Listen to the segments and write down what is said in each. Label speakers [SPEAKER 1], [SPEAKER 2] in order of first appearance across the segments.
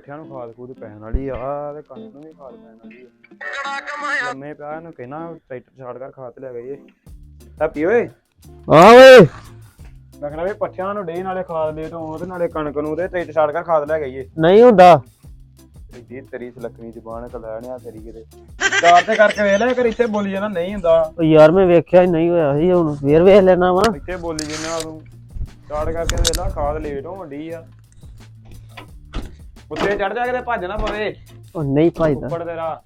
[SPEAKER 1] ਪੁੱਠਿਆਂ ਨੂੰ ਖਾਦ ਖੂਦ ਪੈਣ ਵਾਲੀ ਆ ਤੇ ਕਣਕ ਨੂੰ ਵੀ ਖਾਦ ਪੈਣ ਵਾਲੀ ਆ। ਲੰਮੇ ਪਿਆ ਇਹਨੂੰ ਕਹਿਣਾ ਟਰੈਕਟਰ ਛਾੜ ਕਰ ਖਾਦ ਲੈ ਗਈ ਹੈਪੀ ਓਏ।
[SPEAKER 2] ਆ ਓਏ।
[SPEAKER 1] ਮੈਂ ਕਹਿੰਦਾ ਵੀ ਪੱਠਿਆਂ ਨੂੰ ਡੇ ਨਾਲੇ ਖਾਦ ਦੇ ਤੋਂ ਤੇ ਨਾਲੇ ਕਣਕ ਨੂੰ ਤੇ ਟਰੈਕਟਰ ਛਾੜ ਕਰ ਖਾਦ ਲੈ ਗਈਏ
[SPEAKER 2] ਨਹੀਂ ਹੁੰਦਾ।
[SPEAKER 1] ਇੱਡੀ ਤੇਰੀ ਸਲੱਖਣੀ ਜ਼ਬਾਨ ਕਲੈਣਿਆ ਤੇਰੀ ਕਿਤੇ। ਚਾਰ ਤੇ ਕਰਕੇ ਵੇਖ ਲੈ ਕਰ ਇੱਥੇ ਬੋਲੀ ਜਾਂਦਾ ਨਹੀਂ ਹੁੰਦਾ।
[SPEAKER 2] ਉਹ ਯਾਰ ਮੈਂ ਵੇਖਿਆ ਹੀ ਨਹੀਂ ਹੋਇਆ ਸੀ ਹੁਣ। ਫੇਰ ਵੇਖ ਲੈਣਾ ਵਾ।
[SPEAKER 1] ਇੱਥੇ ਬੋਲੀ ਜਿੰਨਾ ਤੂੰ। ਛਾੜ ਕਰਕੇ ਵੇਖ ਲੈ ਖਾਦ ਲੇਟ ਹੋਣ ਡਈ ਆ। ਉੱਤੇ ਚੜ ਜਾ ਕੇ ਤੇ ਭੱਜ ਨਾ ਪਵੇ।
[SPEAKER 2] ਉਹ ਨਹੀਂ ਭਾਈਦਾ
[SPEAKER 1] ਉੱਪਰ ਤੇਰਾ।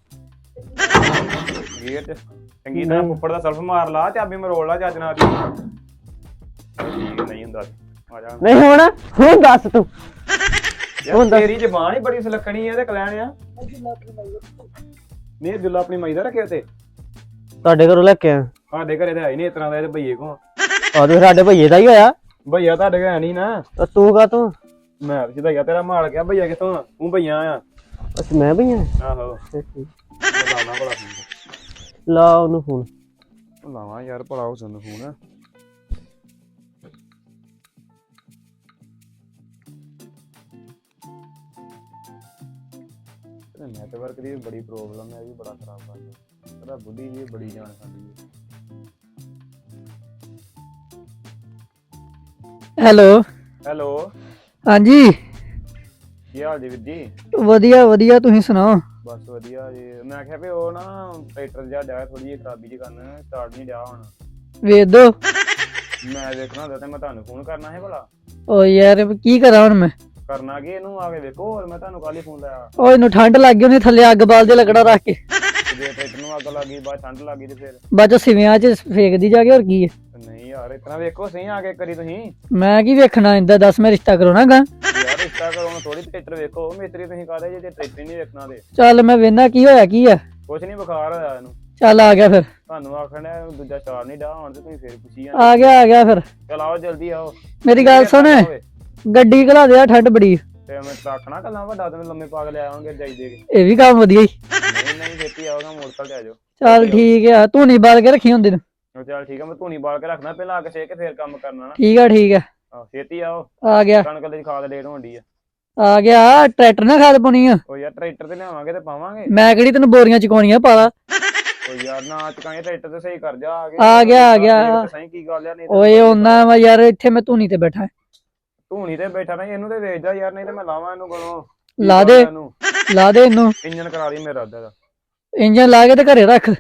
[SPEAKER 1] ਚ ਚੰਗੀ ਤਰ੍ਹਾਂ ਉੱਪਰ ਦਾ ਸਲਫ ਮਾਰ ਲਾ ਚਾਬੀ ਮਰੋੜ ਲਾ ਚੱਜ ਨਾਲ ਦੀ। ਨਹੀਂ ਹੁੰਦਾ ਆ ਜਾ।
[SPEAKER 2] ਨਹੀਂ ਹੁਣ ਹੁਣ ਦੱਸ ਤੂੰ।
[SPEAKER 1] ਯਾਰ ਤੇਰੀ ਜ਼ਬਾਨ ਹੀ ਬੜੀ ਸਲੱਖਣੀ ਐ ਤੇ ਕਲੈਣ ਆ। ਨਹੀਂ ਦੁੱਲਾ ਆਪਣੀ ਮਾਈ ਦਾ ਰੱਖਿਆ ਤੇ
[SPEAKER 2] ਤੁਹਾਡੇ ਘਰੋਂ ਲੈ ਕੇ ਆ
[SPEAKER 1] ਸਾਡੇ ਘਰੇ ਤੇ ਹੈ ਹੀ ਨਹੀਂ ਇਸ ਤਰ੍ਹਾਂ ਦਾ ਇਹ ਭਈਏ ਕੋ
[SPEAKER 2] ਆ ਤੇ ਸਾਡੇ ਭਈਏ ਦਾ ਹੀ ਹੋਇਆ।
[SPEAKER 1] ਭਈਆ ਤੁਹਾਡੇ ਘਰ ਹੈ ਨਹੀਂ ਨਾ।
[SPEAKER 2] ਤੂੰ ਕਾ ਤੂੰ?
[SPEAKER 1] ਮੈਂ ਸਿੱਧਾ ਗਿਆ ਤੇਰਾ ਮਾਲ ਗਿਆ ਭਈਆ ਕਿੱਥੋਂ ਆ? ਤੂੰ ਭਈਆ ਆ।
[SPEAKER 2] ਅੱਛਾ ਮੈਂ ਭਈਆ
[SPEAKER 1] ਆਹੋ। ਲਾਉਣਾ ਭਲਾ ਫੋਨ।
[SPEAKER 2] ਲਾ ਉਹਨੂੰ ਫੋਨ।
[SPEAKER 1] ਲਾਵਾਂ ਯਾਰ ਭਲਾ ਉਸ ਨੂੰ ਫੋਨ। ਨੈਟਵਰਕ ਦੀ ਵੀ ਬੜੀ ਪ੍ਰੋਬਲਮ ਹੈ ਇਹ ਵੀ ਬੜਾ ਖਰਾਬ ਕਰਦਾ ਇਹਦਾ ਬੁੱਢੀ ਜੀ ਬੜੀ ਜਾਣ ਖਾਂਦੀ ਹੈ।
[SPEAKER 3] ਹੈਲੋ
[SPEAKER 1] ਹੈਲੋ
[SPEAKER 3] ਹਾਂਜੀ।
[SPEAKER 1] ਕੀ ਹਾਲ ਜੀ ਵੀਰ ਜੀ?
[SPEAKER 3] ਵਧੀਆ ਵਧੀਆ ਤੁਸੀਂ ਸੁਣਾਓ?
[SPEAKER 1] ਬਸ ਵਧੀਆ ਜੀ। ਮੈਂ ਕਿਹਾ ਵੀ ਉਹ ਨਾ ਟਰੈਕਟਰ ਜਿਹਾ ਡਿਆ ਥੋੜੀ ਜਿਹੀ ਖਰਾਬੀ ਜੀ ਕਰਨ ਸਟਾਰਟ ਨਹੀਂ ਡਿਆ ਹੁਣ।
[SPEAKER 3] ਵੇਚ ਦੋ।
[SPEAKER 1] ਮੈਂ ਦੇਖਣਾ ਤੇ ਮੈਂ ਤੁਹਾਨੂੰ ਫੋਨ ਕਰਨਾ ਹੈ ਭਲਾ।
[SPEAKER 3] ਓ ਯਾਰ ਕੀ ਕਰਾਂ ਹੁਣ ਮੈਂ?
[SPEAKER 1] ਕਰਨਾ ਕੀ ਇਹਨੂੰ? ਆ ਕੇ ਵੇਖੋ ਹੋਰ ਮੈਂ ਤੁਹਾਨੂੰ ਕੱਲ ਹੀ ਫੋਨ ਲਾਇਆ।
[SPEAKER 3] ਓ ਇਹਨੂੰ ਠੰਡ ਲੱਗ ਗਈ ਉਹਨੇ ਥੱਲੇ ਅੱਗ ਬਾਲ ਦੇ ਲੱਗੜਾ ਰੱਖ ਕੇ।
[SPEAKER 1] ਜੇ ਟਰੈਕਟਰ ਨੂੰ ਅੱਗ ਲੱਗੀ ਬਾਅਦ ਠੰਡ ਲੱਗੀ ਤੇ ਫਿਰ?
[SPEAKER 3] ਬਾਅਦ ਚ ਸਿਵਿਆਂ ਚ ਫੇਕਦੀ ਜਾ ਕੇ ਹੋਰ ਕੀ ਹੈ
[SPEAKER 1] ਯਾਰ ਇਤਨਾ ਵੇਖੋ ਸਹੀ ਆ ਕੇ ਕਰੀ ਤੁਸੀਂ।
[SPEAKER 3] ਮੈਂ ਕੀ ਵੇਖਣਾ ਇੰਦਾ ਦੱਸ ਮੈਂ ਰਿਸ਼ਤਾ ਕਰਾਉਣਾਗਾ
[SPEAKER 1] ਯਾਰ ਰਿਸ਼ਤਾ ਕਰੋ ਥੋੜੀ ਟਰੈਕਟਰ ਵੇਖੋ ਮੇਤਰੀ ਤੁਸੀਂ ਕਾਹਦੇ ਜੇ ਟਰੈਕਟਰ ਹੀ ਨਹੀਂ ਵੇਖਣਾ ਦੇ
[SPEAKER 3] ਚੱਲ ਮੈਂ ਵੇਖਣਾ ਕੀ ਹੋਇਆ ਕੀ ਆ।
[SPEAKER 1] ਕੁਛ ਨਹੀਂ ਬੁਖਾਰ ਹੋਇਆ ਇਹਨੂੰ।
[SPEAKER 3] ਚੱਲ ਆ ਗਿਆ ਫਿਰ।
[SPEAKER 1] ਤੁਹਾਨੂੰ ਆਖਣਾ ਦੂਜਾ ਚਾਰ ਨਹੀਂ ਡਾ ਹੁਣ ਤੇ ਤੁਸੀਂ ਫੇਰ ਪੁੱਛੀ ਜਾਂ
[SPEAKER 3] ਆ ਗਿਆ ਆ ਗਿਆ ਫਿਰ।
[SPEAKER 1] ਚਲ ਆਓ ਜਲਦੀ ਆਓ।
[SPEAKER 3] ਮੇਰੀ ਗੱਲ ਸੁਣ। ਗੱਡੀ ਘਲਾ ਦੇ ਆ ਠੰਡ ਬੜੀ।
[SPEAKER 1] ਤੇ ਮੈਂ ਰੱਖਣਾ ਕੱਲਾ ਵੱਡਾ ਤੇ ਲੰਮੇ ਪਾ ਕੇ ਲੈ ਆਵਾਂਗੇ ਜਾਈ ਦੇ ਕੇ।
[SPEAKER 3] ਇਹ ਵੀ ਕੰਮ ਵਧੀਆ ਹੀ।
[SPEAKER 1] ਨਹੀਂ ਨਹੀਂ ਛੇਤੀ ਆਓਗਾ ਮੋਟਰਸਾਈਕਲ ਤੇ ਆ ਜਾਓ।
[SPEAKER 3] ਚੱਲ ਠੀਕ ਆ ਤੂੰ ਨਹੀਂ ਬਾਲ ਕੇ ਰੱਖੀ ਹੁੰਦੇ ਨੂੰ।
[SPEAKER 1] ਚੱਲ ਠੀਕ ਆ ਮੈਂ ਧੂਣੀ ਬਾਲ ਕੇ ਰੱਖਣਾ ਪਹਿਲਾਂ ਅੱਗ ਸੇਕ ਕੇ ਫੇਰ ਕੰਮ ਕਰਨਾ ਨਾ।
[SPEAKER 3] ਠੀਕ ਆ ਠੀਕ ਆ।
[SPEAKER 1] ਆਹੋ ਛੇਤੀ ਆਓ।
[SPEAKER 3] ਆ ਗਿਆ।
[SPEAKER 1] ਕਣਕ ਦੇ ਖਾਦ ਲੇਟ ਹੋਣ ਡਈ ਆ।
[SPEAKER 3] ਆ ਗਿਆ ਟਰੈਕਟਰ ਨਾ ਖਾਦ ਪਾਉਣੀ ਆ।
[SPEAKER 1] ਉਹ ਯਾਰ ਟਰੈਕਟਰ ਤੇ ਲਿਆਵਾਂਗੇ ਤੇ ਪਾਵਾਂਗੇ।
[SPEAKER 3] ਮੈਂ ਕਿਹੜੀ ਤੈਨੂੰ ਬੋਰੀਆਂ ਚਕਾਉਣੀਆਂ ਪਾਲਾ
[SPEAKER 1] ਉਹ ਯਾਰ ਨਾ ਚਕਾਏ ਟਰੈਕਟਰ ਤੇ ਸਹੀ ਕਰ ਜਾ ਆ ਕੇ
[SPEAKER 3] ਆ ਗਿਆ, ਆ ਗਿਆ।
[SPEAKER 1] ਸਹੀ ਕੀ ਗੱਲ ਆ ਨਹੀਂ ਤੇ
[SPEAKER 3] ਓਏ ਉਹਨਾਂ ਵਾ ਯਾਰ ਇੱਥੇ ਮੈਂ ਧੂਣੀ ਤੇ ਬੈਠਾ।
[SPEAKER 1] ਧੂਣੀ ਤੇ ਬੈਠਾ ਨਹੀਂ ਇਹਨੂੰ ਤੇ ਵੇਚ ਜਾ ਯਾਰ ਨਹੀਂ ਤੇ ਮੈਂ ਲਾਵਾਂ ਇਹਨੂੰ ਕੋਲੋਂ।
[SPEAKER 3] ਲਾ ਦੇ। ਲਾ ਦੇ ਇਹਨੂੰ।
[SPEAKER 1] ਇੰਜਨ ਕਰਾ ਲਈ ਮੇਰਾ ਅੱਧਾ ਦਾ।
[SPEAKER 3] ਇੰਜਨ ਲਾ ਕੇ ਤੇ ਘਰੇ ਰੱਖ।